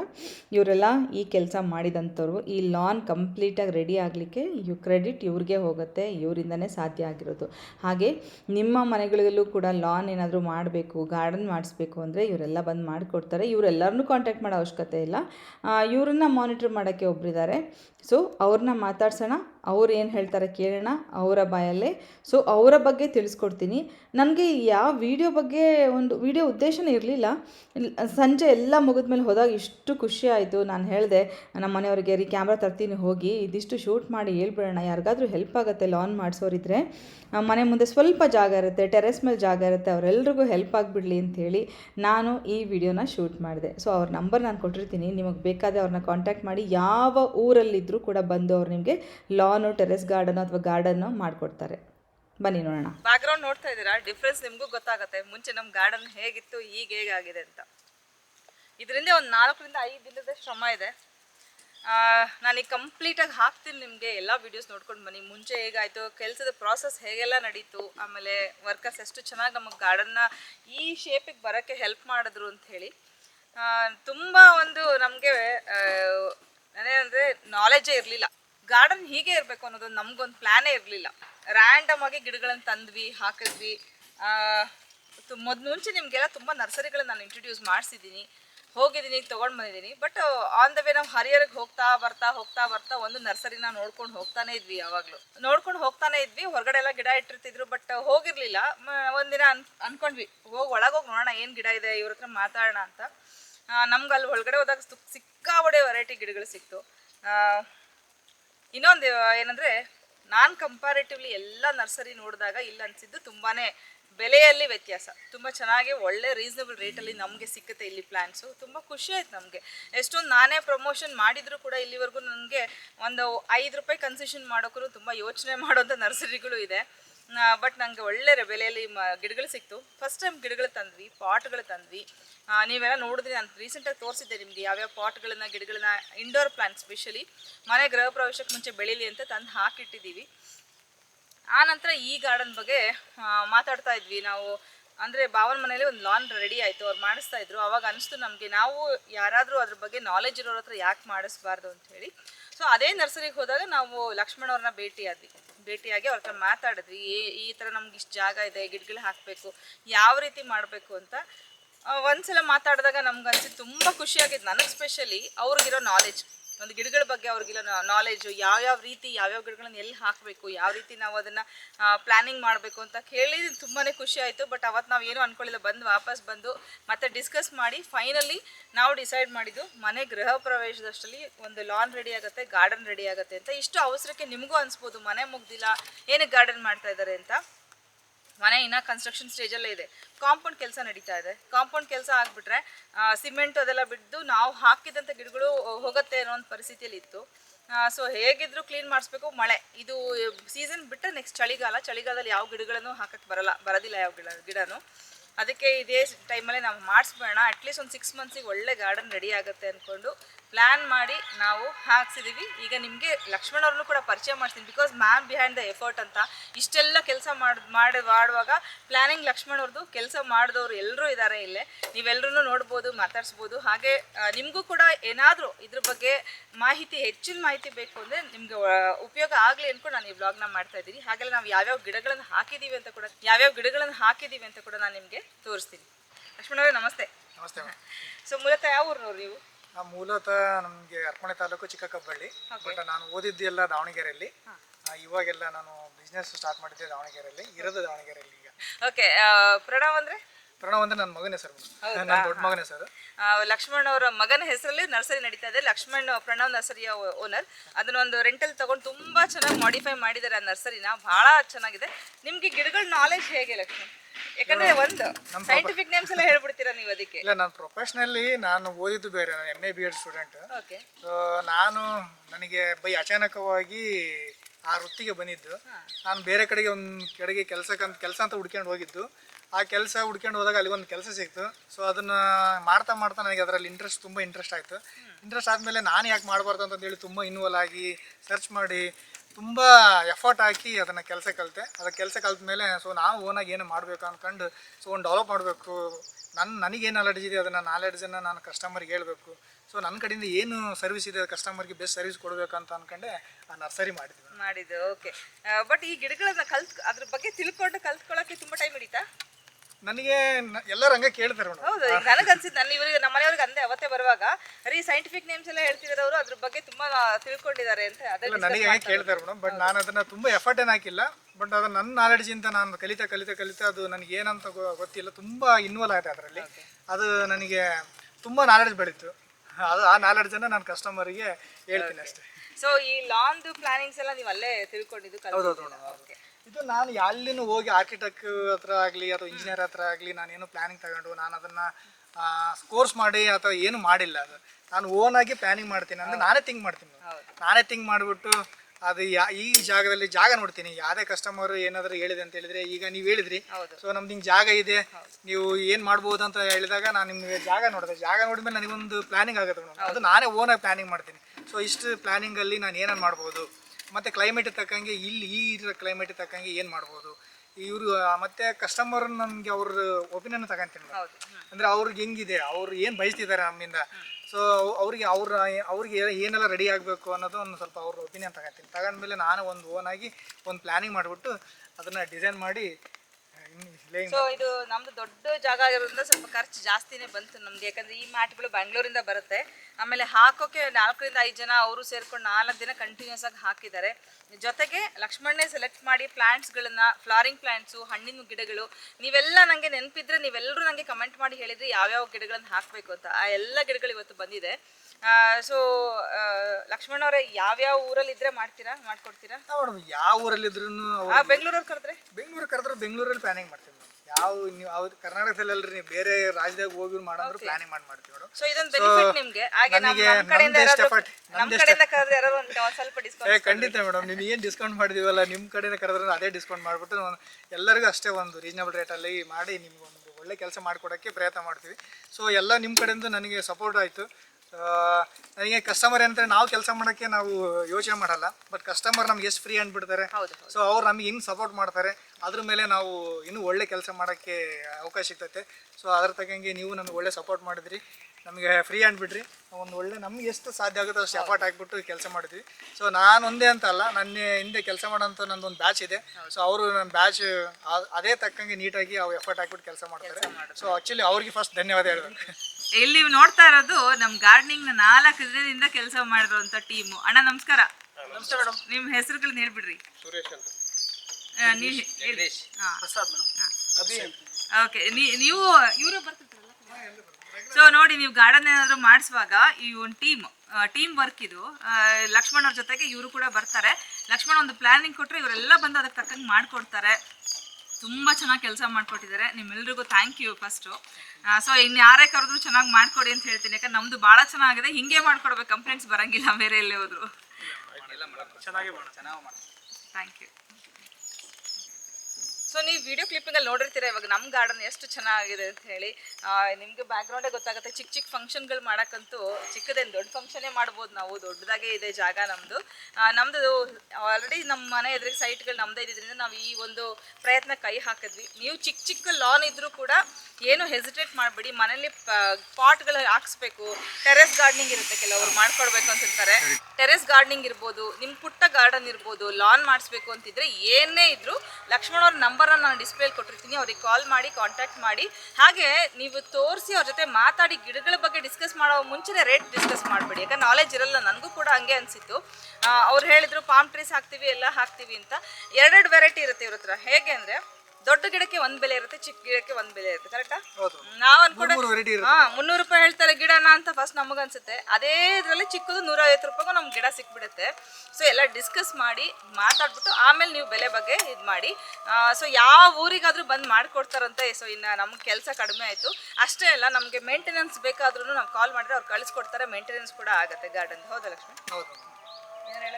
ಇವರೆಲ್ಲ ಈ ಕೆಲಸ ಮಾಡಿದಂಥವ್ರು, ಈ ಲಾನ್ ಕಂಪ್ಲೀಟಾಗಿ ರೆಡಿ ಆಗಲಿಕ್ಕೆ ಇವ್ ಕ್ರೆಡಿಟ್ ಇವ್ರಿಗೆ ಹೋಗುತ್ತೆ, ಇವರಿಂದನೇ ಸಾಧ್ಯ ಆಗಿರೋದು. ಹಾಗೆ ನಿಮ್ಮ ಮನೆಗಳಲ್ಲೂ ಕೂಡ ಲಾನ್ ಏನಾದರೂ ಮಾಡಬೇಕು ಗಾರ್ಡನ್ ಮಾಡಿಸ್ಬೇಕು ಅಂದರೆ ಇವರೆಲ್ಲ ಬಂದು ಮಾಡಿಕೊಡ್ತಾರೆ. ಇವರೆಲ್ಲರನ್ನೂ ಕಾಂಟ್ಯಾಕ್ಟ್ ಮಾಡೋ ಅವಶ್ಯಕತೆ ಇಲ್ಲ. ಇವರನ್ನ ಮಾನಿಟ್ರ್ ಮಾಡೋಕ್ಕೆ ಒಬ್ಬರಿದ್ದಾರೆ ಮಾಡಿದ್ದಾರೆ ಸೊ ಅವ್ರನ್ನ ಮಾತಾಡ್ಸೋಣ. ಅವ್ರು ಏನು ಹೇಳ್ತಾರೆ ಕೇಳೋಣ ಅವರ ಬಾಯಲ್ಲೇ. ಸೊ ಅವರ ಬಗ್ಗೆ ತಿಳಿಸ್ಕೊಡ್ತೀನಿ. ನನಗೆ ಯಾವ ವಿಡಿಯೋ ಬಗ್ಗೆ ಒಂದು ವಿಡಿಯೋ ಉದ್ದೇಶನೇ ಇರಲಿಲ್ಲ. ಸಂಜೆ ಎಲ್ಲ ಮುಗಿದ್ಮೇಲೆ ಹೋದಾಗ ಇಷ್ಟು ಖುಷಿ ಆಯಿತು. ನಾನು ಹೇಳಿದೆ ನಮ್ಮ ಮನೆಯವ್ರಿಗೆ, ರೀ, ಕ್ಯಾಮ್ರಾ ತರ್ತೀನಿ, ಹೋಗಿ. ಇದಿಷ್ಟು ಶೂಟ್ ಮಾಡಿ ಹೇಳ್ಬಿಡೋಣ. ಯಾರಿಗಾದ್ರೂ ಹೆಲ್ಪ್ ಆಗುತ್ತೆ ಲಾನ್ ಮಾಡಿಸೋರಿದ್ರೆ. ಮನೆ ಮುಂದೆ ಸ್ವಲ್ಪ ಜಾಗ ಇರುತ್ತೆ ಟೆರೆಸ್ ಮೇಲೆ ಜಾಗ ಇರುತ್ತೆ. ಅವರೆಲ್ಲರಿಗೂ ಹೆಲ್ಪ್ ಆಗಿಬಿಡಲಿ ಅಂಥೇಳಿ ನಾನು ಈ ವಿಡಿಯೋನ ಶೂಟ್ ಮಾಡಿದೆ. ಸೊ ಅವ್ರ ನಂಬರ್ ನಾನು ಕೊಟ್ಟಿರ್ತೀನಿ. ನಿಮಗೆ ಬೇಕಾದರೆ ಅವ್ರನ್ನ ಕಾಂಟ್ಯಾಕ್ಟ್ ಮಾಡಿ. ಯಾವ ಊರಲ್ಲಿದ್ದರೂ ಕೂಡ ಬಂದು ಅವ್ರು ನಿಮಗೆ ಲಾನು ಟೆರೆಸ್ ಗಾರ್ಡನ್ ಅಥವಾ ಗಾರ್ಡನ್ನು ಮಾಡಿಕೊಡ್ತಾರೆ. ಬನ್ನಿ ನೋಡೋಣ. ಬ್ಯಾಕ್ಗ್ರೌಂಡ್ ನೋಡ್ತಾ ಇದ್ದೀರಾ? ಡಿಫ್ರೆನ್ಸ್ ನಿಮಗೂ ಗೊತ್ತಾಗುತ್ತೆ. ಮುಂಚೆ ನಮ್ಮ ಗಾರ್ಡನ್ ಹೇಗಿತ್ತು, ಈಗ ಹೇಗಾಗಿದೆ ಅಂತ. ಇದರಿಂದ ಒಂದು ನಾಲ್ಕರಿಂದ ಐದು ದಿನದ ಶ್ರಮ ಇದೆ. ನಾನು ನಾನೀಗ ಕಂಪ್ಲೀಟಾಗಿ ಹಾಕ್ತೀನಿ ನಿಮಗೆ ಎಲ್ಲ ವೀಡಿಯೋಸ್ ನೋಡ್ಕೊಂಡು ಬನ್ನಿ. ಮುಂಚೆ ಹೇಗಾಯಿತು, ಕೆಲಸದ ಪ್ರಾಸೆಸ್ ಹೇಗೆಲ್ಲ ನಡೀತು, ಆಮೇಲೆ ವರ್ಕರ್ಸ್ ಎಷ್ಟು ಚೆನ್ನಾಗಿ ನಮಗೆ ಗಾರ್ಡನ್ನ ಈ ಶೇಪಿಗೆ ಬರೋಕ್ಕೆ ಹೆಲ್ಪ್ ಮಾಡಿದ್ರು ಅಂತ ಹೇಳಿ. ತುಂಬ ಒಂದು ನಮಗೆ ಅದೇನಂದರೆ ನಾಲೆಜೇ ಇರಲಿಲ್ಲ. ಗಾರ್ಡನ್ ಹೀಗೆ ಇರಬೇಕು ಅನ್ನೋದು ನಮಗೊಂದು ಪ್ಲ್ಯಾನೇ ಇರಲಿಲ್ಲ. ರ್ಯಾಂಡಮ್ ಆಗಿ ಗಿಡಗಳನ್ನು ತಂದ್ವಿ, ಹಾಕಿದ್ವಿ. ಮೊದ್ ಮುಂಚೆ ನಿಮಗೆಲ್ಲ ತುಂಬ ನರ್ಸರಿಗಳನ್ನ ನಾನು ಇಂಟ್ರೊಡ್ಯೂಸ್ ಮಾಡಿಸಿದ್ದೀನಿ. ಹೋಗಿದ್ದೀನಿ, ತೊಗೊಂಡು ಬಂದಿದ್ದೀನಿ. ಬಟ್ ಆನ್ ದ ವೇ ನಾವು ಹರಿಯರಿಗೆ ಹೋಗ್ತಾ ಬರ್ತಾ ಹೋಗ್ತಾ ಬರ್ತಾ ಒಂದು ನರ್ಸರಿನ ನೋಡ್ಕೊಂಡು ಹೋಗ್ತಾನೆ ಇದ್ವಿ ಯಾವಾಗಲೂ. ನೋಡ್ಕೊಂಡು ಹೋಗ್ತಾನೆ ಇದ್ವಿ, ಹೊರಗಡೆ ಎಲ್ಲ ಗಿಡ ಇಟ್ಟಿರ್ತಿದ್ರು ಬಟ್ ಹೋಗಿರಲಿಲ್ಲ. ಒಂದಿನ ಅನ್ ಅನ್ಕೊಂಡ್ವಿ, ಹೋಗಿ ಒಳಗೋಗಿ ನೋಡೋಣ ಏನು ಗಿಡ ಇದೆ, ಇವ್ರ ಹತ್ರ ಮಾತಾಡೋಣ ಅಂತ. ನಮ್ಗೆ ಅಲ್ಲಿ ಒಳಗಡೆ ಹೋದಾಗ ಸುಕ್- ಸಿಕ್ಕಾಪಡೆ ವೆರೈಟಿ ಗಿಡಗಳು ಸಿಕ್ತು. ಇನ್ನೊಂದು ಏನಂದರೆ, ನಾನು ಕಂಪ್ಯಾರಿಟಿವ್ಲಿ ಎಲ್ಲ ನರ್ಸರಿ ನೋಡಿದಾಗ ಇಲ್ಲಿ ಅನಿಸಿದ್ದು ತುಂಬಾ ಬೆಲೆಯಲ್ಲಿ ವ್ಯತ್ಯಾಸ. ತುಂಬ ಚೆನ್ನಾಗಿ ಒಳ್ಳೆ ರೀಸನಬಲ್ ರೇಟಲ್ಲಿ ನಮಗೆ ಸಿಕ್ಕುತ್ತೆ ಇಲ್ಲಿ ಪ್ಲ್ಯಾನ್ಸು ತುಂಬ ಖುಷಿ ಆಯ್ತು ನಮಗೆ. ಎಷ್ಟೊಂದು ನಾನೇ ಪ್ರಮೋಷನ್ ಮಾಡಿದರೂ ಕೂಡ ಇಲ್ಲಿವರೆಗೂ ನನಗೆ ಒಂದು ಐದು ರೂಪಾಯಿ ಕನ್ಸೆಷನ್ ಮಾಡೋಕ್ಕೂ ತುಂಬ ಯೋಚನೆ ಮಾಡೋಂಥ ನರ್ಸರಿಗಳು ಇದೆ. ಬಟ್ ನನಗೆ ಒಳ್ಳೆ ಬೆಲೆಯಲ್ಲಿ ಮ, ಗಿಡಗಳು ಸಿಕ್ತು. ಫಸ್ಟ್ ಟೈಮ್ ಗಿಡಗಳು ತಂದ್ವಿ, ಪಾಟ್ಗಳು ತಂದ್ವಿ. ನೀವೆಲ್ಲ ನೋಡಿದ್ರಿ, ನಾನು ರೀಸೆಂಟಾಗಿ ತೋರಿಸಿದ್ದೆ ನಿಮಗೆ ಯಾವ್ಯಾವ ಪಾಟ್ಗಳನ್ನ, ಗಿಡಗಳನ್ನ ಇಂಡೋರ್ ಪ್ಲಾಂಟ್ ಸ್ಪೆಷಲಿ ಮನೆ ಗೃಹ ಪ್ರವೇಶಕ್ಕೆ ಮುಂಚೆ ಬೆಳೀಲಿ ಅಂತ ತಂದು ಹಾಕಿಟ್ಟಿದ್ದೀವಿ. ಆ ನಂತರ ಈ ಗಾರ್ಡನ್ ಬಗ್ಗೆ ಮಾತಾಡ್ತಾ ಇದ್ವಿ. ನಾವು, ಅಂದರೆ ಬಾವನ ಮನೇಲಿ ಒಂದು ಲಾನ್ ರೆಡಿ ಆಯಿತು. ಅವ್ರು ಮಾಡಿಸ್ತಾ ಇದ್ರು. ಅವಾಗ ಅನಿಸ್ತು ನಮಗೆ ನಾವು ಯಾರಾದರೂ ಅದ್ರ ಬಗ್ಗೆ ನಾಲೆಜ್ ಇರೋರ ಹತ್ರ ಯಾಕೆ ಮಾಡಿಸ್ಬಾರ್ದು ಅಂತ ಹೇಳಿ. ಸೊ ಅದೇ ನರ್ಸರಿಗೆ ಹೋದಾಗ ನಾವು ಲಕ್ಷ್ಮಣ್ ಅವ್ರನ್ನ ಭೇಟಿಯಾದ್ವಿ ಭೇಟಿಯಾಗಿ ಅವ್ರ ಹತ್ರ ಮಾತಾಡಿದ್ವಿ. ಈ- ಈ ಥರ ನಮ್ಗೆ ಇಷ್ಟು ಜಾಗ ಇದೆ, ಗಿಡಗಳು ಹಾಕಬೇಕು, ಯಾವ ರೀತಿ ಮಾಡಬೇಕು ಅಂತ ಒಂದ್ಸಲ ಮಾತಾಡಿದಾಗ ನಮ್ಗೆ ಅನ್ಸಿದ್ದು ತುಂಬ ಖುಷಿಯಾಗಿದ್ದು ನನಗೆ ಸ್ಪೆಷಲಿ ಅವ್ರಿಗಿರೋ ನಾಲೆಜ್ ಒಂದು ಗಿಡಗಳ ಬಗ್ಗೆ ಅವ್ರಿಗಿರೋ ನಾಲೆಜು ಯಾವ್ಯಾವ ರೀತಿ, ಯಾವ್ಯಾವ ಗಿಡಗಳನ್ನ ಎಲ್ಲಿ ಹಾಕಬೇಕು, ಯಾವ ರೀತಿ ನಾವು ಅದನ್ನು ಪ್ಲಾನಿಂಗ್ ಮಾಡಬೇಕು ಅಂತ ಕೇಳಿ ತುಂಬಾ ಖುಷಿ ಆಯಿತು. ಬಟ್ ಅವತ್ತು ನಾವು ಏನು ಅಂದ್ಕೊಳ್ಳಿಲ್ಲ ಬಂದು ವಾಪಸ್ ಬಂದು ಮತ್ತೆ ಡಿಸ್ಕಸ್ ಮಾಡಿ ಫೈನಲಿ ನಾವು ಡಿಸೈಡ್ ಮಾಡಿದ್ದು ಮನೆ ಗೃಹ ಪ್ರವೇಶದಷ್ಟರಲ್ಲಿ ಒಂದು ಲಾನ್ ರೆಡಿ ಆಗುತ್ತೆ ಗಾರ್ಡನ್ ರೆಡಿ ಆಗುತ್ತೆ ಅಂತ. ಇಷ್ಟು ಅವಸರಕ್ಕೆ ನಿಮಗೂ ಅನಿಸ್ಬೋದು. ಮನೆ ಮುಗ್ದಿಲ್ಲ, ಏನಕ್ಕೆ ಗಾರ್ಡನ್ ಮಾಡ್ತಾ ಇದ್ದಾರೆ ಅಂತ. ಮನೆ ಇನ್ನೂ ಕನ್ಸ್ಟ್ರಕ್ಷನ್ ಸ್ಟೇಜಲ್ಲೇ ಇದೆ. ಕಾಂಪೌಂಡ್ ಕೆಲಸ ನಡೀತಾ ಇದೆ. ಕಾಂಪೌಂಡ್ ಕೆಲಸ ಆಗಿಬಿಟ್ರೆ ಸಿಮೆಂಟ್ ಅದೆಲ್ಲ ಬಿದ್ದು ನಾವು ಹಾಕಿದಂಥ ಗಿಡಗಳು ಹೋಗುತ್ತೆ ಅನ್ನೋ ಒಂದು ಪರಿಸ್ಥಿತಿಯಲ್ಲಿ ಇತ್ತು. ಸೊ ಹೇಗಿದ್ರು ಕ್ಲೀನ್ ಮಾಡಿಸ್ಬೇಕು. ಮಳೆ, ಇದು ಸೀಸನ್ ಬಿಟ್ಟರೆ ನೆಕ್ಸ್ಟ್ ಚಳಿಗಾಲ. ಚಳಿಗಾಲದಲ್ಲಿ ಯಾವ ಗಿಡಗಳನ್ನು ಹಾಕಕ್ಕೆ ಬರಲ್ಲ. ಬರೋದಿಲ್ಲ ಯಾವ ಗಿಡ, ಗಿಡನೂ. ಅದಕ್ಕೆ ಇದೇ ಟೈಮಲ್ಲೇ ನಾವು ಮಾಡಿಸ್ಬೇಡ ಅಟ್ಲೀಸ್ಟ್ ಒಂದು ಸಿಕ್ಸ್ ಮಂತ್ಸಿಗೆ ಒಳ್ಳೆ ಗಾರ್ಡನ್ ರೆಡಿ ಆಗುತ್ತೆ ಅಂದ್ಕೊಂಡು ಪ್ಲ್ಯಾನ್ ಮಾಡಿ ನಾವು ಹಾಕ್ಸಿದ್ದೀವಿ ಈಗ ನಿಮಗೆ ಲಕ್ಷ್ಮಣವ್ರನ್ನು ಕೂಡ ಪರಿಚಯ ಮಾಡ್ತೀನಿ because ma'am behind the effort ಅಂತ ಇಷ್ಟೆಲ್ಲ ಕೆಲಸ ಮಾಡ್ ಮಾಡಿ ಮಾಡುವಾಗ ಪ್ಲ್ಯಾನಿಂಗ್ ಲಕ್ಷ್ಮಣವ್ರದ್ದು ಕೆಲಸ ಮಾಡಿದವರು ಎಲ್ಲರೂ ಇದ್ದಾರೆ ಇಲ್ಲೇ. ನೀವೆಲ್ಲರೂ ನೋಡ್ಬೋದು ಮಾತಾಡ್ಸ್ಬೋದು. ಹಾಗೆ ನಿಮಗೂ ಕೂಡ ಏನಾದರೂ ಇದ್ರ ಬಗ್ಗೆ ಮಾಹಿತಿ ಹೆಚ್ಚಿನ ಮಾಹಿತಿ ಬೇಕು ಅಂದರೆ ನಿಮಗೆ ಉಪಯೋಗ ಆಗಲಿ ಅಂದ್ಕೊಂಡು ನಾನು ಈ ಬ್ಲಾಗ್ನ ಮಾಡ್ತಾ ಇದ್ದೀನಿ. ಹಾಗೆಲ್ಲ ನಾವು ಯಾವ್ಯಾವ ಗಿಡಗಳನ್ನು ಹಾಕಿದ್ದೀವಿ ಅಂತ ಕೂಡ ಯಾವ್ಯಾವ ಗಿಡಗಳನ್ನು ಹಾಕಿದ್ದೀವಿ ಅಂತ ಕೂಡ ನಾನು ನಿಮಗೆ ತೋರಿಸ್ತೀನಿ. ಲಕ್ಷ್ಮಣವ್ರೆ ನಮಸ್ತೆ. ನಮಸ್ತೆ. ಸೊ ಮೂಲತಃ ಯಾವ ಊರಿನವ್ರು ನೀವು? ನಾವು ಮೂಲತಃ ನಮಗೆ ಅರ್ಪಣೆ ತಾಲೂಕು ಚಿಕ್ಕಕಬ್ಬಳ್ಳಿ. ಬಟ್ ನಾನು ಓದಿದ್ದೆಲ್ಲ ದಾವಣಗೆರೆಯಲ್ಲಿ. ಇವಾಗೆಲ್ಲ ನಾನು ಬಿಸ್ನೆಸ್ ಸ್ಟಾರ್ಟ್ ಮಾಡಿದ್ದೆ ದಾವಣಗೆರೆಯಲ್ಲಿ ಇರೋದು ದಾವಣಗೆರೆಯಲ್ಲಿ ಈಗ. ಓಕೆ ಪ್ರಣವ್ ಅಂದರೆ? ಪ್ರಣವ್ ಅಂದ್ರೆ ನನ್ನ ಮಗನ ಹೆಸರು ನನ್ನ ದೊಡ್ಡ ಮಗನ ಹೆಸರು ಲಕ್ಷ್ಮಣ್ ಅವರ ಮಗನ ಹೆಸರಲ್ಲಿ ನರ್ಸರಿ ನಡೀತಾ ಇದೆ. ಲಕ್ಷ್ಮಣ್ ಪ್ರಣವ್ ನರ್ಸರಿಯ ಓನರ್ ಅದನ್ನ ಒಂದು ರೆಂಟಲ್ ತಗೊಂಡು ತುಂಬಾ ಚೆನ್ನಾಗಿ ಮಾಡಿಫೈ ಮಾಡಿದ್ದಾರೆ ಆ ನರ್ಸರಿನ. ಬಹಳ ಚೆನ್ನಾಗಿದೆ. ನಿಮ್ಗೆ ಗಿಡಗಳ ನಾಲೆಜ್ ಹೇಗೆ ಲಕ್ಷ್ಮಣ್? ಯಾಕಂದ್ರೆ ಒಂದು ಸೈಂಟಿಫಿಕ್ ನೇಮ್ಸ್ ಎಲ್ಲ ಹೇಳ್ಬಿಡ್ತೀರಾ ನೀವು ಅದಕ್ಕೆ? ಇಲ್ಲ ನಾನು ಪ್ರೊಫೆಷ್ನಲಿ ನಾನು ಓದಿದ್ದು ಬೇರೆ. ನಾನು M A B Ed student ನಾನು ನನಗೆ ಬೈ ಅಚಾನಕವಾಗಿ ಆ ವೃತ್ತಿಗೆ ಬಂದಿದ್ದು. ನಾನು ಬೇರೆ ಕಡೆಗೆ ಒಂದು ಕಡೆಗೆ ಕೆಲಸಕ್ಕಂತ ಕೆಲಸ ಅಂತ ಹುಡ್ಕೊಂಡು ಹೋಗಿದ್ದು. ಆ ಕೆಲಸ ಹುಡ್ಕೊಂಡು ಹೋದಾಗ ಅಲ್ಲಿ ಒಂದು ಕೆಲಸ ಸಿಕ್ತು. ಸೊ ಅದನ್ನ ಮಾಡ್ತಾ ಮಾಡ್ತಾ ನನಗೆ ಅದರಲ್ಲಿ ಇಂಟ್ರೆಸ್ಟ್ ತುಂಬ ಇಂಟ್ರೆಸ್ಟ್ ಆಯಿತು. ಇಂಟ್ರೆಸ್ಟ್ ಆದಮೇಲೆ ನಾನು ಯಾಕೆ ಮಾಡಬಾರ್ದು ಅಂತಂದೇಳಿ ತುಂಬ ಇನ್ವಾಲ್ ಆಗಿ ಸರ್ಚ್ ಮಾಡಿ ತುಂಬ ಎಫರ್ಟ್ ಹಾಕಿ ಅದನ್ನು ಕೆಲಸ ಕಲಿತೆ. ಅದು ಕೆಲಸ ಕಲ್ತ ಮೇಲೆ ಸೊ ನಾವು ಓನಾಗಿ ಏನು ಮಾಡಬೇಕು ಅಂದ್ಕೊಂಡು ಸೊ ಒಂದು ಡೆವಲಪ್ ಮಾಡಬೇಕು. ನನ್ನ ನನಗೇನು ನಾಲೆಡ್ಜ್ ಇದೆ ಅದನ್ನು ನಾಲೆಡ್ಜನ್ನು ನಾನು ಕಸ್ಟಮರ್ಗೆ ಹೇಳಬೇಕು. ಸೊ ನನ್ನ ಕಡೆಯಿಂದ ಏನು ಸರ್ವಿಸ್ ಇದೆ ಕಸ್ಟಮರ್ಗೆ ಬೆಸ್ಟ್ ಸರ್ವಿಸ್ ಕೊಡಬೇಕಂತ ಅಂತ ಅಂದ್ಕೊಂಡೆ ಆ ನರ್ಸರಿ ಮಾಡಿದ್ವಿ. ಮಾಡಿದ್ದು ಓಕೆ ಬಟ್ ಈ ಗಿಡಗಳನ್ನ ಕಲ್ತ್, ಅದ್ರ ಬಗ್ಗೆ ತಿಳ್ಕೊಂಡು ಕಲ್ತ್ಕೊಳ್ಳೋಕೆ ತುಂಬಾ ಟೈಮ್ ಹಿಡಿತಾ? ನನಗೆ ಎಲ್ಲರ ಹಂಗೆ ಕೇಳ್ತಾರೆ ಮೇಡಮ್ ಹೌದು ನನಗೆ ಅನ್ಸಿದ್ದು ನಾನು ಇವರಿಗೆ ನಮ್ಮ ಮನೆಯವ್ರಿಗೆ ಅಂದೆ ಅವತ್ತೇ ಬರುವಾಗ ರೀ ಸೈಂಟಿಫಿಕ್ ನೇಮ್ಸ್ ಎಲ್ಲ ಹೇಳ್ತಿದ್ದಾರೆ ಅವರು ಅದ್ರ ಬಗ್ಗೆ ತುಂಬಾ ತಿಳ್ಕೊಂಡಿದ್ದಾರೆ ಅಂತ ಅದೇ ನನಗೆ ಹಂಗೆ ಕೇಳ್ತಾರೆ ಮೇಡಮ್ ಬಟ್ ನಾನು ಅದನ್ನ ತುಂಬ ಎಫರ್ಟ್ ಏನು ಹಾಕಿಲ್ಲ ಬಟ್ ಅದು ನನ್ನ ನಾಲೆಡ್ಜಿಂದ ನಾನು ಕಲಿತಾ ಕಲಿತಾ ಕಲಿತಾ ಅದು ನನಗೆ ಏನಂತ ಗೊ- ಗೊತ್ತಿಲ್ಲ ತುಂಬ ಇನ್ವಾಲ್ವ್ ಆಯ್ತು ಅದರಲ್ಲಿ. ಅದು ನನಗೆ ತುಂಬ ನಾಲೆಡ್ಜ್ ಬೆಳೀತು. ಅದು ಆ ನಾಲೆಡ್ಜನ್ನು ನಾನು ಕಸ್ಟಮರಿಗೆ ಹೇಳ್ತೀನಿ ಅಷ್ಟೇ. ಸೊ ಈ ಲಾನ್ದು ಪ್ಲಾನಿಂಗ್ಸ್ ಎಲ್ಲ ನೀವು ಅಲ್ಲೇ ತಿಳ್ಕೊಂಡಿದ್ದು ಓಕೆ ಇದು ನಾನು ಎಲ್ಲಿನೂ ಹೋಗಿ ಆರ್ಕಿಟೆಕ್ ಹತ್ರ ಆಗಲಿ ಅಥವಾ ಇಂಜಿನಿಯರ್ ಹತ್ರ ಆಗಲಿ ನಾನೇನು ಪ್ಲಾನಿಂಗ್ ತಗೊಂಡು ನಾನು ಅದನ್ನು ಕೋರ್ಸ್ ಮಾಡಿ ಅಥವಾ ಏನು ಮಾಡಿಲ್ಲ ಅದು. ನಾನು ಓನಾಗಿ ಪ್ಲಾನಿಂಗ್ ಮಾಡ್ತೀನಿ ಅಂದರೆ ನಾನೇ ಥಿಂಕ್ ಮಾಡ್ತೀನಿ. ನಾನೇ ಥಿಂಕ್ ಮಾಡಿಬಿಟ್ಟು ಅದು ಯಾ ಈ ಜಾಗದಲ್ಲಿ ಜಾಗ ನೋಡ್ತೀನಿ. ಯಾವುದೇ ಕಸ್ಟಮರ್ ಏನಾದರೂ ಹೇಳಿದೆ ಅಂತ ಹೇಳಿದ್ರೆ ಈಗ ನೀವು ಹೇಳಿದ್ರಿ. ಸೊ ನಮ್ದು ಹಿಂಗೆ ಜಾಗ ಇದೆ. ನೀವು ಏನು ಮಾಡ್ಬೋದು ಅಂತ ಹೇಳಿದಾಗ ನಾನು ನಿಮಗೆ ಜಾಗ ನೋಡಿದೆ. ಜಾಗ ನೋಡಿದ್ಮೇಲೆ ನನಗೊಂದು ಪ್ಲಾನಿಂಗ್ ಆಗುತ್ತೆ ಮೇಡಮ್ ಅದು ನಾನೇ ಓನಾಗಿ ಪ್ಲಾನಿಂಗ್ ಮಾಡ್ತೀನಿ. ಸೊ ಇಷ್ಟು ಪ್ಲಾನಿಂಗಲ್ಲಿ ನಾನು ಏನೇನು ಮಾಡ್ಬೋದು? ಮತ್ತು ಕ್ಲೈಮೇಟ್ ತಕ್ಕಂಗೆ ಇಲ್ಲಿ ಈ ಕ್ಲೈಮೇಟ್ ತಕ್ಕಂಗೆ ಏನು ಮಾಡ್ಬೋದು? ಇವರು ಮತ್ತೆ ಕಸ್ಟಮರ್ ನಮಗೆ ಅವ್ರ ಒಪಿನಿಯನ್ ತಗೊಂತೀನಿ ಅಂದರೆ ಅವ್ರಿಗೆ ಹೆಂಗಿದೆ? ಅವ್ರು ಏನು ಬಯಸ್ತಿದ್ದಾರೆ ನಮ್ಮಿಂದ? ಸೊ ಅವ್ರಿಗೆ ಅವ್ರ ಅವ್ರಿಗೆ ಏನೆಲ್ಲ ರೆಡಿ ಆಗಬೇಕು ಅನ್ನೋದು ಒಂದು ಸ್ವಲ್ಪ ಅವ್ರ ಒಪಿನಿಯನ್ ತಗೊಂತೀನಿ. ತಗೊಂಡ್ಮೇಲೆ ನಾನು ಒಂದು ಓನಾಗಿ ಒಂದು ಪ್ಲಾನಿಂಗ್ ಮಾಡಿಬಿಟ್ಟು ಅದನ್ನು ಡಿಸೈನ್ ಮಾಡಿ ಸೊ ಇದು ನಮ್ದು ದೊಡ್ಡ ಜಾಗ ಆಗಿರೋದ್ರಿಂದ ಸ್ವಲ್ಪ ಖರ್ಚು ಜಾಸ್ತಿನೇ ಬಂತು ನಮ್ಗೆ ಯಾಕಂದ್ರೆ ಈ ಮ್ಯಾಟ್ಗಳು ಬ್ಯಾಂಗ್ಳೂರಿಂದ ಬರುತ್ತೆ. ಆಮೇಲೆ ಹಾಕೋಕೆ ನಾಲ್ಕರಿಂದ ಐದು ಜನ ಅವರು ಸೇರ್ಕೊಂಡು ನಾಲ್ಕು ದಿನ ಕಂಟಿನ್ಯೂಸ್ ಆಗಿ ಹಾಕಿದ್ದಾರೆ. ಜೊತೆಗೆ ಲಕ್ಷ್ಮಣನೇ ಸೆಲೆಕ್ಟ್ ಮಾಡಿ ಪ್ಲಾಂಟ್ಸ್ಗಳನ್ನ ಫ್ಲಾರಿಂಗ್ ಪ್ಲಾಂಟ್ಸು ಹಣ್ಣಿನ ಗಿಡಗಳು, ನೀವೆಲ್ಲ ನನಗೆ ನೆನಪಿದ್ರೆ ನೀವೆಲ್ಲರೂ ನನಗೆ ಕಮೆಂಟ್ ಮಾಡಿ ಹೇಳಿದ್ರೆ ಯಾವ್ಯಾವ ಗಿಡಗಳನ್ನ ಹಾಕಬೇಕು ಅಂತ. ಆ ಎಲ್ಲ ಗಿಡಗಳು ಇವತ್ತು ಬಂದಿದೆ. ಸೊ ಲಕ್ಷ್ಮಣ್ ಅವರೇ ಯಾವ್ಯಾವ ಊರಲ್ಲಿ ಇದ್ರೆ ಮಾಡ್ತೀರಾ? ಮಾಡ್ಕೊಡ್ತೀರಾ? ಯಾವ ಊರಲ್ಲಿದ್ರು ಆ ಬೆಂಗ್ಳೂರಲ್ಲಿ ಕರೆದ್ರೆ? ಬೆಂಗಳೂರು ಕರೆದ್ರೆ ಬೆಂಗಳೂರಲ್ಲಿ ಪ್ಲಾನಿಂಗ್ ಮಾಡ್ತೀವಿ ಯಾವ ನೀವು ಅವ್ರು ಕರ್ನಾಟಕದಲ್ಲಿ ಅಲ್ರಿ ನೀವು ಬೇರೆ ರಾಜ್ಯದಾಗ ಹೋಗಿ ಮಾಡಂದ್ರೆ ಪ್ಲಾನಿಂಗ್ ಮಾಡಿ ಮಾಡ್ತೀವಿ ಮೇಡಮ್ ಸೊ ಇದೊಂದು ಬೆನಿಫಿಟ್ ನಿಮಗೆ. ಹಾಗೆ ನಮ್ಮ ಕಡೆಯಿಂದ ಯಾರಾದ್ರೂ ನಮ್ಮ ಕಡೆಯಿಂದ ಕರೆದ್ರೆ ಯಾರೋ ಒಂದು ಸ್ವಲ್ಪ ಏ ಡಿಸ್ಕೌಂಟ್ ಖಂಡಿತ ಮೇಡಮ್ ನಿಮ್ಗೆ ಏನು ಡಿಸ್ಕೌಂಟ್ ಮಾಡಿದೀವಲ್ಲ? ನಿಮ್ಮ ಕಡೆಯಿಂದ ಕರೆದ್ರೆ ಅದೇ ಡಿಸ್ಕೌಂಟ್ ಮಾಡಿಬಿಟ್ಟು ಎಲ್ಲರಿಗೂ ಅಷ್ಟೇ ಒಂದು ರೀಸನಬಲ್ ರೇಟಲ್ಲಿ ಮಾಡಿ ನಿಮ್ಗೆ ಒಂದು ಒಳ್ಳೆ ಕೆಲಸ ಮಾಡಿಕೊಡೋಕ್ಕೆ ಪ್ರಯತ್ನ ಮಾಡ್ತೀವಿ. ಸೊ ಎಲ್ಲ ನಿಮ್ಮ ಕಡೆಯಿಂದ ನನಗೆ ಸಪೋರ್ಟ್ ಆಯಿತು. ನನಗೆ ಕಸ್ಟಮರ್ ಅಂತ ನಾವು ಕೆಲಸ ಮಾಡೋಕ್ಕೆ ನಾವು ಯೋಚನೆ ಮಾಡಲ್ಲ ಬಟ್ ಕಸ್ಟಮರ್ ನಮ್ಗೆ ಎಷ್ಟು ಫ್ರೀ ಅಂದ್ಬಿಡ್ತಾರೆ. ಸೊ ಅವ್ರು ನಮಗೆ ಹಿಂಗೆ ಸಪೋರ್ಟ್ ಮಾಡ್ತಾರೆ. ಅದ್ರ ಮೇಲೆ ನಾವು ಇನ್ನೂ ಒಳ್ಳೆ ಕೆಲಸ ಮಾಡೋಕ್ಕೆ ಅವಕಾಶ ಸಿಗ್ತೈತೆ. ಸೊ ಅದ್ರ ತಕ್ಕಂಗೆ ನೀವು ನಮ್ಗೆ ಒಳ್ಳೆ ಸಪೋರ್ಟ್ ಮಾಡಿದ್ರಿ. ನಮಗೆ ಫ್ರೀ ಅಂದ್ಬಿಡ್ರಿ. ಒಂದು ಒಳ್ಳೆ ನಮ್ಗೆ ಎಷ್ಟು ಸಾಧ್ಯ ಆಗುತ್ತೋ ಅಷ್ಟು ಎಫರ್ಟ್ ಹಾಕ್ಬಿಟ್ಟು ಕೆಲಸ ಮಾಡಿದ್ವಿ. ಸೊ ನಾನು ಒಂದೇ ಅಂತ ಅಲ್ಲ ನನ್ನ ಹಿಂದೆ ಕೆಲಸ ಮಾಡೋಂಥ ಒಂದು ಬ್ಯಾಚ್ ಇದೆ. ಸೊ ಅವರು ನನ್ನ ಬ್ಯಾಚ್ ಅದೇ ತಕ್ಕಂಗೆ ನೀಟಾಗಿ ಅವ್ರು ಎಫರ್ಟ್ ಹಾಕ್ಬಿಟ್ಟು ಕೆಲಸ ಮಾಡ್ತಾರೆ. ಸೊ ಆ್ಯಕ್ಚುಲಿ ಅವ್ರಿಗೆ ಫಸ್ಟ್ ಧನ್ಯವಾದ ಹೇಳ್ಬೇಕು. ಇಲ್ಲಿ ನೀವು ನೋಡ್ತಾ ಇರೋದು ನಮ್ಮ ಗಾರ್ಡನಿಂಗ್ನ ನಾಲ್ಕು ದಿನದಿಂದ ಕೆಲಸ ಮಾಡಿರುವಂತ ಟೀಮು ಅಣ್ಣ ನಮಸ್ಕಾರ. ನಮಸ್ತೆ ಮೇಡಮ್ ನಿಮ್ಮ ಹೆಸರುಗಳನ್ನ ಹೇಳ್ಬಿಡ್ರಿ ಸುರೇಶ್ ಅಂತ. ಆ, ನೀವ್ ಹೇಳಿ. ಹಾ. ಪ್ರಸಾದ್ ಮೇಡಮ್ ಅಭಿ ಅಂತ. ಓಕೆ ನೀವು ಇವರು ಬರ್ತಿರ್ತಾರಲ್ಲ ಸೊ ನೋಡಿ ನೀವು ಗಾರ್ಡನ್ ಏನಾದ್ರು ಮಾಡಿಸುವಾಗ ಈ ಒಂದು ಟೀಮ್ ಟೀಮ್ ವರ್ಕ್ ಇದು ಆ, ಲಕ್ಷ್ಮಣ್ ಅವ್ರ ಜೊತೆಗೆ ಇವರು ಕೂಡ ಬರ್ತಾರೆ. ಲಕ್ಷ್ಮಣ್ ಒಂದು ಪ್ಲಾನಿಂಗ್ ಕೊಟ್ಟರೆ ಇವರೆಲ್ಲ ಬಂದು ಅದಕ್ಕೆ ತಕ್ಕಂಗೆ ಮಾಡಿಕೊಡ್ತಾರೆ. ತುಂಬ ಚೆನ್ನಾಗಿ ಕೆಲಸ ಮಾಡಿಕೊಟ್ಟಿದ್ದಾರೆ ನಿಮ್ಮೆಲ್ಲರಿಗೂ ಥ್ಯಾಂಕ್ ಯು ಫಸ್ಟು ಸೊ ಇನ್ನು ಯಾರೇ ಕರೆದ್ರು ಚೆನ್ನಾಗಿ ಮಾಡ್ಕೊಡಿ ಅಂತ ಹೇಳ್ತೀನಿ ಯಾಕಂದ್ರೆ ನಮ್ಮದು ಭಾಳ ಚೆನ್ನಾಗಿದೆ ಹಿಂಗೆ ಮಾಡ್ಕೊಡ್ಬೇಕು ಕಂಪ್ಲೇಂಟ್ಸ್ ಬರೋಂಗಿಲ್ಲ ಬೇರೆ ಎಲ್ಲೇ ಹೋದ್ರು ಥ್ಯಾಂಕ್ ಯು ಸೊ ನೀವು ವಿಡಿಯೋ ಕ್ಲಿಪ್ಪಿಂಗಲ್ಲಿ ನೋಡಿರ್ತೀರ ಇವಾಗ ನಮ್ಮ ಗಾರ್ಡನ್ ಎಷ್ಟು ಚೆನ್ನಾಗಿದೆ ಅಂತ ಹೇಳಿ. ನಿಮಗೆ ಬ್ಯಾಕ್ಗ್ರೌಂಡೇ ಗೊತ್ತಾಗುತ್ತೆ. ಚಿಕ್ಕ ಚಿಕ್ಕ ಫಂಕ್ಷನ್ಗಳು ಮಾಡೋಕ್ಕಂತೂ ಚಿಕ್ಕದೇನು ದೊಡ್ಡ ಫಂಕ್ಷನೇ ಮಾಡ್ಬೋದು ನಾವು. ದೊಡ್ಡದಾಗೇ ಇದೆ ಜಾಗ ನಮ್ಮದು ನಮ್ಮದು ಆಲ್ರೆಡಿ ನಮ್ಮ ಮನೆ ಎದುರಿಗೆ ಸೈಟ್ಗಳು ನಮ್ಮದೇ ಇದ್ರಿಂದ ನಾವು ಈ ಒಂದು ಪ್ರಯತ್ನ ಕೈ ಹಾಕಿದ್ವಿ. ನೀವು ಚಿಕ್ಕ ಚಿಕ್ಕ ಲಾನ್ ಇದ್ದರೂ ಕೂಡ ಏನು ಹೆಸಿಟೇಟ್ ಮಾಡಬೇಡಿ. ಮನೇಲಿ ಪಾಟ್ಗಳು ಹಾಕ್ಸ್ಬೇಕು. ಟೆರೆಸ್ ಗಾರ್ಡನಿಂಗ್ ಇರುತ್ತೆ ಕೆಲವರು ಮಾಡ್ಕೊಡ್ಬೇಕು ಅಂತ ಹೇಳ್ತಾರೆ. ಟೆರೆಸ್ ಗಾರ್ಡನಿಂಗ್ ಇರ್ಬೋದು ನಿಮ್ಮ ಪುಟ್ಟ ಗಾರ್ಡನ್ ಇರ್ಬೋದು ಲಾನ್ ಮಾಡಿಸ್ಬೇಕು ಅಂತಿದ್ರೆ ಏನೇ ಇದ್ರು ಲಕ್ಷ್ಮಣ್ ಅವ್ರ ನಂಬರನ್ನು ನಾನು ಡಿಸ್ಪ್ಲೇಲಿ ಕೊಟ್ಟಿರ್ತೀನಿ. ಅವ್ರಿಗೆ ಕಾಲ್ ಮಾಡಿ ಕಾಂಟ್ಯಾಕ್ಟ್ ಮಾಡಿ. ಹಾಗೆ ನೀವು ತೋರಿಸಿ ಅವ್ರ ಜೊತೆ ಮಾತಾಡಿ ಗಿಡಗಳ ಬಗ್ಗೆ ಡಿಸ್ಕಸ್ ಮಾಡೋ ಮುಂಚೆನೇ ರೇಟ್ ಡಿಸ್ಕಸ್ ಮಾಡಬೇಡಿ. ಯಾಕಂದ್ರೆ ನಾಲೆಜ್ ಇರಲ್ಲ, ನನಗೂ ಕೂಡ ಹಂಗೆ ಅನಿಸಿತ್ತು. ಅವ್ರು ಹೇಳಿದ್ರು ಪಾಮ್ ಟ್ರೀಸ್ ಹಾಕ್ತೀವಿ, ಎಲ್ಲ ಹಾಕ್ತೀವಿ ಅಂತ. ಎರಡೆರಡು ವೆರೈಟಿ ಇರುತ್ತೆ ಇವ್ರ ಹತ್ರ. ಹೇಗೆ ಅಂದರೆ ದೊಡ್ಡ ಗಿಡಕ್ಕೆ ಒಂದ್ ಬೆಲೆ ಇರುತ್ತೆ ಚಿಕ್ಕ ಗಿಡಕ್ಕೆ ಒಂದ್ ಬೆಲೆ ಇರುತ್ತೆ ಕರೆಕ್ಟಾ ಹೌದು. ನಾವು ಅನ್ಕೊಂಡೆ ಮೂರು ವೆರೈಟಿ ಇರುತ್ತೆ. ಹಾ ಮುನ್ನೂರು ರೂಪಾಯಿ ಹೇಳ್ತಾರೆ ಗಿಡನ ಅಂತ ಫಸ್ಟ್ ನಮಗ ಅನ್ಸುತ್ತೆ. ಅದೇ ಇದ್ರಲ್ಲಿ ಚಿಕ್ಕದು ನೂರೈವತ್ತು ರೂಪಾಯಿಗೂ ನಮ್ಗೆ ಗಿಡ ಸಿಕ್ಬಿಡುತ್ತೆ. ಸೊ ಎಲ್ಲ ಡಿಸ್ಕಸ್ ಮಾಡಿ ಮಾತಾಡ್ಬಿಟ್ಟು ಆಮೇಲೆ ನೀವು ಬೆಲೆ ಬಗ್ಗೆ ಇದು ಮಾಡಿ. ಸೊ ಯಾವ ಊರಿಗಾದ್ರೂ ಬಂದು ಮಾಡ್ಕೊಡ್ತಾರಂತೆ. ಸೊ ಇನ್ನ ನಮ್ಗೆ ಕೆಲಸ ಕಡಿಮೆ ಆಯ್ತು. ಅಷ್ಟೇ ಅಲ್ಲ ನಮಗೆ ಮೇಂಟೆನೆನ್ಸ್ ಬೇಕಾದ್ರೂ ನಾವು ಕಾಲ್ ಮಾಡಿದ್ರೆ ಅವ್ರು ಕಳಿಸ್ಕೊಡ್ತಾರೆ. ಮೇಂಟೆನೆನ್ಸ್ ಕೂಡ ಆಗುತ್ತೆ ಗಾರ್ಡನ್ ಹೌದಾ ಲಕ್ಷ್ಮಿ? ಹೌದು. ಏನಿಲ್ಲ.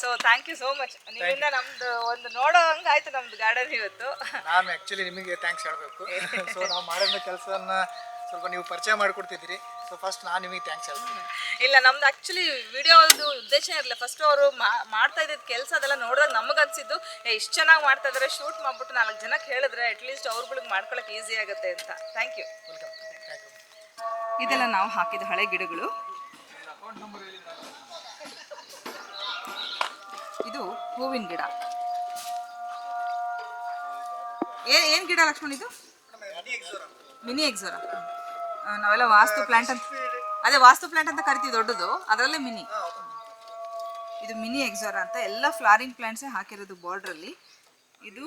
So thank you so much ನಿಮ್ಮಿಂದ ನಮ್ದು ಒಂದು ನೋಡೋ ಹಂಗೆ ಆಯ್ತು ನಮ್ದು ಗಾರ್ಡನ್ ಇವತ್ತು. ನಾನು ಆ್ಯಕ್ಚುಲಿ ನಿಮಗೆ ಥ್ಯಾಂಕ್ಸ್ ಹೇಳಬೇಕು. ಸೊ ನಾವು ಮಾಡಿದ ಕೆಲಸನ ಸ್ವಲ್ಪ ನೀವು ಪರಿಚಯ ಮಾಡಿಕೊಡ್ತಿದ್ದೀರಿ. ಸೊ ಫಸ್ಟ್ ನಾನು ನಿಮಗೆ ಥ್ಯಾಂಕ್ಸ್ ಹೇಳ್ತೀನಿ. ಇಲ್ಲ ನಮ್ದು ಆ್ಯಕ್ಚುಲಿ ವಿಡಿಯೋದು ಉದ್ದೇಶ ಇರಲಿಲ್ಲ. ಫಸ್ಟ್ ಅವರು ಮಾಡ್ತಾ ಇದ್ದಿದ್ದ ಕೆಲಸ ಅದೆಲ್ಲ ನೋಡಿದಾಗ ನಮಗೆ ಅನ್ಸಿದ್ದು ಏ ಇಷ್ಟು ಚೆನ್ನಾಗಿ ಮಾಡ್ತಾ ಇದ್ದಾರೆ ಶೂಟ್ ಮಾಡ್ಬಿಟ್ಟು ನಾಲ್ಕು ಜನಕ್ಕೆ ಹೇಳಿದ್ರೆ ಅಟ್ಲೀಸ್ಟ್ ಅವ್ರುಗಳಿಗೆ ಮಾಡ್ಕೊಳಕ್ಕೆ ಈಸಿ ಆಗುತ್ತೆ ಅಂತ. Thank you welcome thank you ಇದೆಲ್ಲ ನಾವು ಹಾಕಿದ ಹಳೆ ಗಿಡಗಳು. ಇದು ಹೂವಿನ ಗಿಡ. ಏನ್ ಗಿಡ ಲಕ್ಷ್ಮಣ್ ಇದು? Mini ixora. ನಾವೆಲ್ಲ ವಾಸ್ತು ಪ್ಲಾಂಟ್ ಅಂತ ಅದೇ ವಾಸ್ತು ಪ್ಲಾಂಟ್ ಅಂತ ಕರಿತೀವಿ ದೊಡ್ಡದು. ಅದರಲ್ಲೇ ಮಿನಿ. ಇದು ಮಿನಿ ಎಕ್ಸೋರ ಅಂತ ಎಲ್ಲ ಫ್ಲಾರಿಂಗ್ ಪ್ಲಾಂಟ್ಸೇ ಹಾಕಿರೋದು ಬಾರ್ಡ್ರಲ್ಲಿ. ಇದು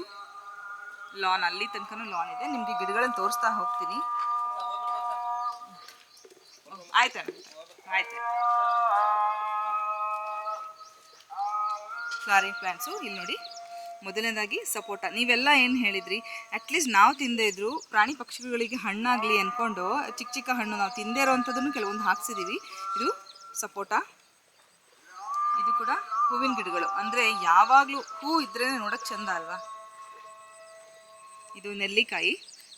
ಲಾನ್, ಅಲ್ಲಿ ತನಕನೂ ಲಾನ್ ಇದೆ. ನಿಮಗೆ ಗಿಡಗಳನ್ನ ತೋರಿಸ್ತಾ ಹೋಗ್ತೀನಿ. ಆಯ್ತು ಆಯ್ತು. ಫ್ಲಾರಿಂಗ್ ಪ್ಲಾಂಟ್ಸು ಇಲ್ಲಿ ನೋಡಿ. ಮೊದಲನೇದಾಗಿ ಸಪೋಟ. ನೀವೆಲ್ಲ ಏನು ಹೇಳಿದ್ರಿ? ಅಟ್ಲೀಸ್ಟ್ ನಾವು ತಿಂದೇ ಇದ್ರು, ಪ್ರಾಣಿ ಪಕ್ಷಿಗಳಿಗೆ ಹಣ್ಣಾಗಲಿ ಅಂದ್ಕೊಂಡು ಚಿಕ್ಕ ಚಿಕ್ಕ ಹಣ್ಣು ನಾವು ತಿಂದೇ ಇರೋವಂಥದ್ದನ್ನು ಕೆಲವೊಂದು ಹಾಕ್ಸಿದ್ದೀವಿ ಇದು ಸಪೋಟ. ಇದು ಕೂಡ ಹೂವಿನ ಗಿಡಗಳು. ಅಂದರೆ ಯಾವಾಗಲೂ ಹೂ ಇದ್ರೇ ನೋಡೋಕ್ಕೆ ಚೆಂದ ಅಲ್ವಾ? ಇದು ನೆಲ್ಲಿಕಾಯಿ.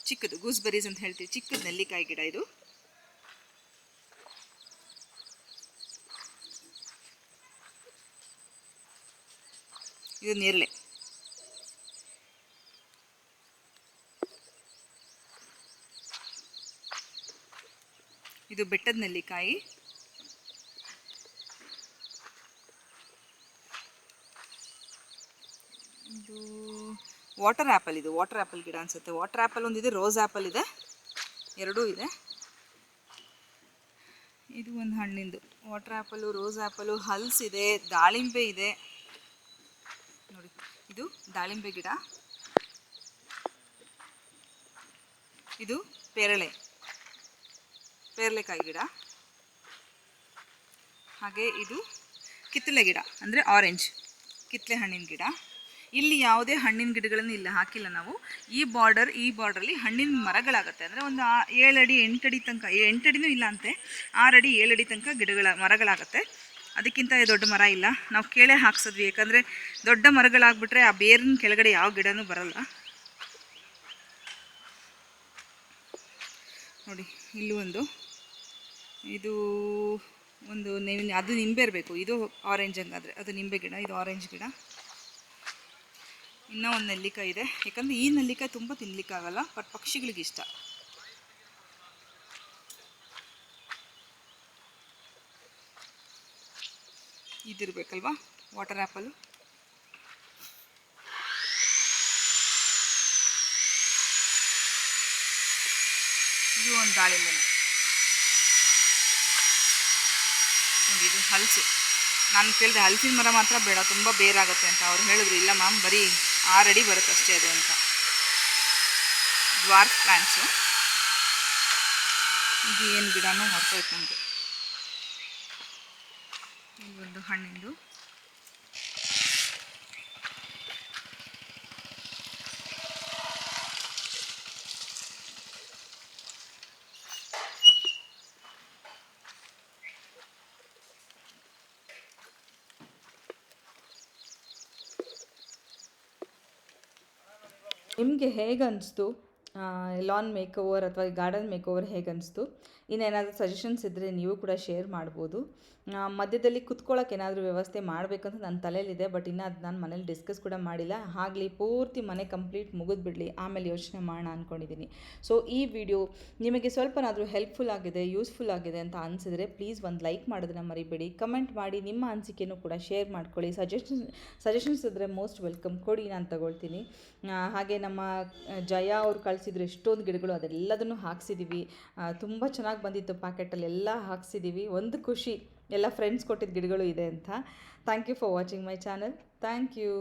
ಚಿಕ್ಕದು ಗೂಸ್ಬೆರೀಸ್ ಅಂತ ಹೇಳ್ತೀವಿ. ಚಿಕ್ಕದು ನೆಲ್ಲಿಕಾಯಿ ಗಿಡ ಇದು. ಇದು ನೇರಳೆ ಇದು ಬೆಟ್ಟದ ನೆಲ್ಲಿಕಾಯಿ. ಇದು ವಾಟರ್ ಆ್ಯಪಲ್ ಇದು ವಾಟರ್ ಆ್ಯಪಲ್ ಗಿಡ ಅನಿಸುತ್ತೆ. ವಾಟರ್ ಆ್ಯಪಲ್ ಒಂದಿದೆ ರೋಸ್ ಆ್ಯಪಲ್ ಇದೆ. ಎರಡೂ ಇದೆ. ಇದು ಒಂದು ಹಣ್ಣಿಂದು. ವಾಟರ್ ಆ್ಯಪಲು ರೋಸ್ ಆ್ಯಪಲು ಹಲ್ಸ್ ಇದೆ, ದಾಳಿಂಬೆ ಇದೆ. ಇದು ದಾಳಿಂಬೆ ಗಿಡ. ಇದು ಪೇರಳೆ. ಪೇರಳೆಕಾಯಿ ಗಿಡ. ಹಾಗೆ ಇದು ಕಿತ್ತಳೆ ಗಿಡ, ಅಂದರೆ ಆರೆಂಜ್ ಕಿತ್ತಳೆ ಹಣ್ಣಿನ ಗಿಡ. ಇಲ್ಲಿ ಯಾವುದೇ ಹಣ್ಣಿನ ಗಿಡಗಳನ್ನು ಇಲ್ಲ ಹಾಕಿಲ್ಲ ನಾವು. ಈ ಬಾರ್ಡರ್ ಈ ಬಾರ್ಡ್ರಲ್ಲಿ ಹಣ್ಣಿನ ಮರಗಳಾಗುತ್ತೆ. ಅಂದರೆ ಒಂದು ಏಳಡಿ ಎಂಟಡಿ ತನಕ ಎಂಟಡಿನೂ ಇಲ್ಲ ಅಂತೆ, ಆರಡಿ ಏಳಡಿ ತನಕ ಗಿಡಗಳ ಮರಗಳಾಗುತ್ತೆ. ಅದಕ್ಕಿಂತ ದೊಡ್ಡ ಮರ ಇಲ್ಲ. ನಾವು ಕೇಳೇ ಹಾಕ್ಸಿದ್ವಿ. ಯಾಕಂದರೆ ದೊಡ್ಡ ಮರಗಳಾಗ್ಬಿಟ್ರೆ ಆ ಬೇರಿನ ಕೆಳಗಡೆ ಯಾವ ಗಿಡನೂ ಬರಲ್ಲ. ನೋಡಿ, ಇಲ್ಲೂ ಒಂದು. ಇದು ಒಂದು ನಿಮ್- ಅದು ನಿಂಬೆ ಇರಬೇಕು. ಇದು ಆರೆಂಜ್ ಹಂಗಾದರೆ. ಅದು ನಿಂಬೆ ಗಿಡ, ಇದು ಆರೆಂಜ್ ಗಿಡ. ಇನ್ನೂ ಒಂದು ನೆಲ್ಲಿಕಾಯಿ ಇದೆ. ಯಾಕಂದರೆ ಈ ನೆಲ್ಲಿಕಾಯಿ ತುಂಬ ತಿನ್ನಲಿಕ್ಕಾಗಲ್ಲ ಬಟ್ ಪಕ್ಷಿಗಳಿಗೆ ಇಷ್ಟ ಇದಿರಬೇಕಲ್ವಾ ವಾಟರ್ ಆ್ಯಪಲ್ಲು ಇದು ಒಂದು ದಾಳಿಂಬೆ. ನೋಡಿ, ಇದು ಹಲಸು. ನಾನು ಕೇಳಿದೆ ಹಲಸಿನ ಮರ ಮಾತ್ರ ಬೇಡ, ತುಂಬ ಬೇರಾಗುತ್ತೆ ಅಂತ ಅವ್ರು ಹೇಳಿದ್ರು. ಇಲ್ಲ ಮ್ಯಾಮ್ ಬರೀ ಆರು ಅಡಿ ಬರುತ್ತೆ ಅಷ್ಟೇ ಅದು ಅಂತ. ಡ್ವಾರ್ಫ್ ಪ್ಲಾಂಟ್ಸು ಇದು ಏನು ಗಿಡನೂ ಹೊರಟೋಯ್ತು ನನಗೆ ಹಣ್ಣಿಂದು. ನಿಮಗೆ ಹೇಗೆ ಅನಿಸ್ತು? ಲಾನ್ ಮೇಕ್ ಓವರ್ ಅಥವಾ ಗಾರ್ಡನ್ ಮೇಕ್ ಓವರ್ ಹೇಗೆ ಇನ್ನೇನಾದರೂ ಸಜೆಷನ್ಸ್ ಇದ್ದರೆ ನೀವು ಕೂಡ ಶೇರ್ ಮಾಡ್ಬೋದು. ಮಧ್ಯದಲ್ಲಿ ಕುತ್ಕೊಳ್ಳೋಕೆ ಏನಾದರೂ ವ್ಯವಸ್ಥೆ ಮಾಡಬೇಕಂತ ನನ್ನ ತಲೆಯಲ್ಲಿದೆ, ಬಟ್ ಇನ್ನೂ ಅದು ನಾನು ಮನೇಲಿ ಡಿಸ್ಕಸ್ ಕೂಡ ಮಾಡಿಲ್ಲ. ಆಗಲಿ, ಪೂರ್ತಿ ಮನೆ ಕಂಪ್ಲೀಟ್ ಮುಗಿದ್ಬಿಡಲಿ, ಆಮೇಲೆ ಯೋಚನೆ ಮಾಡೋಣ ಅಂದ್ಕೊಂಡಿದ್ದೀನಿ ಸೊ ಈ ವಿಡಿಯೋ ನಿಮಗೆ ಸ್ವಲ್ಪನಾದರೂ ಹೆಲ್ಪ್ಫುಲ್ ಆಗಿದೆ ಯೂಸ್ಫುಲ್ ಆಗಿದೆ ಅಂತ ಅನಿಸಿದರೆ ಪ್ಲೀಸ್ ಒಂದು ಲೈಕ್ ಮಾಡೋದನ್ನ ಮರಿಬೇಡಿ. ಕಮೆಂಟ್ ಮಾಡಿ ನಿಮ್ಮ ಅನಿಸಿಕೆನೂ ಕೂಡ ಶೇರ್ ಮಾಡ್ಕೊಳ್ಳಿ. ಸಜೆಷನ್ ಸಜೆಷನ್ಸ್ ಇದ್ದರೆ ಮೋಸ್ಟ್ ವೆಲ್ಕಮ್ ಕೊಡಿ, ನಾನು ತಗೊಳ್ತೀನಿ. ಹಾಗೆ ನಮ್ಮ ಜಯ ಅವ್ರು ಕಳಿಸಿದ್ರು ಎಷ್ಟೊಂದು ಗಿಡಗಳು, ಅದೆಲ್ಲದನ್ನು ಹಾಕ್ಸಿದ್ದೀವಿ ತುಂಬ ಚೆನ್ನಾಗಿ ಬಂದಿತ್ತು ಪ್ಯಾಕೆಟಲ್ಲಿ ಎಲ್ಲ ಹಾಕ್ಸಿದ್ದೀವಿ ಒಂದು ಖುಷಿ. ಎಲ್ಲ ಫ್ರೆಂಡ್ಸ್ ಕೊಟ್ಟಿದ್ದ ಗಿಡಗಳು ಇದೆ ಅಂತ. Thank you for watching my channel thank you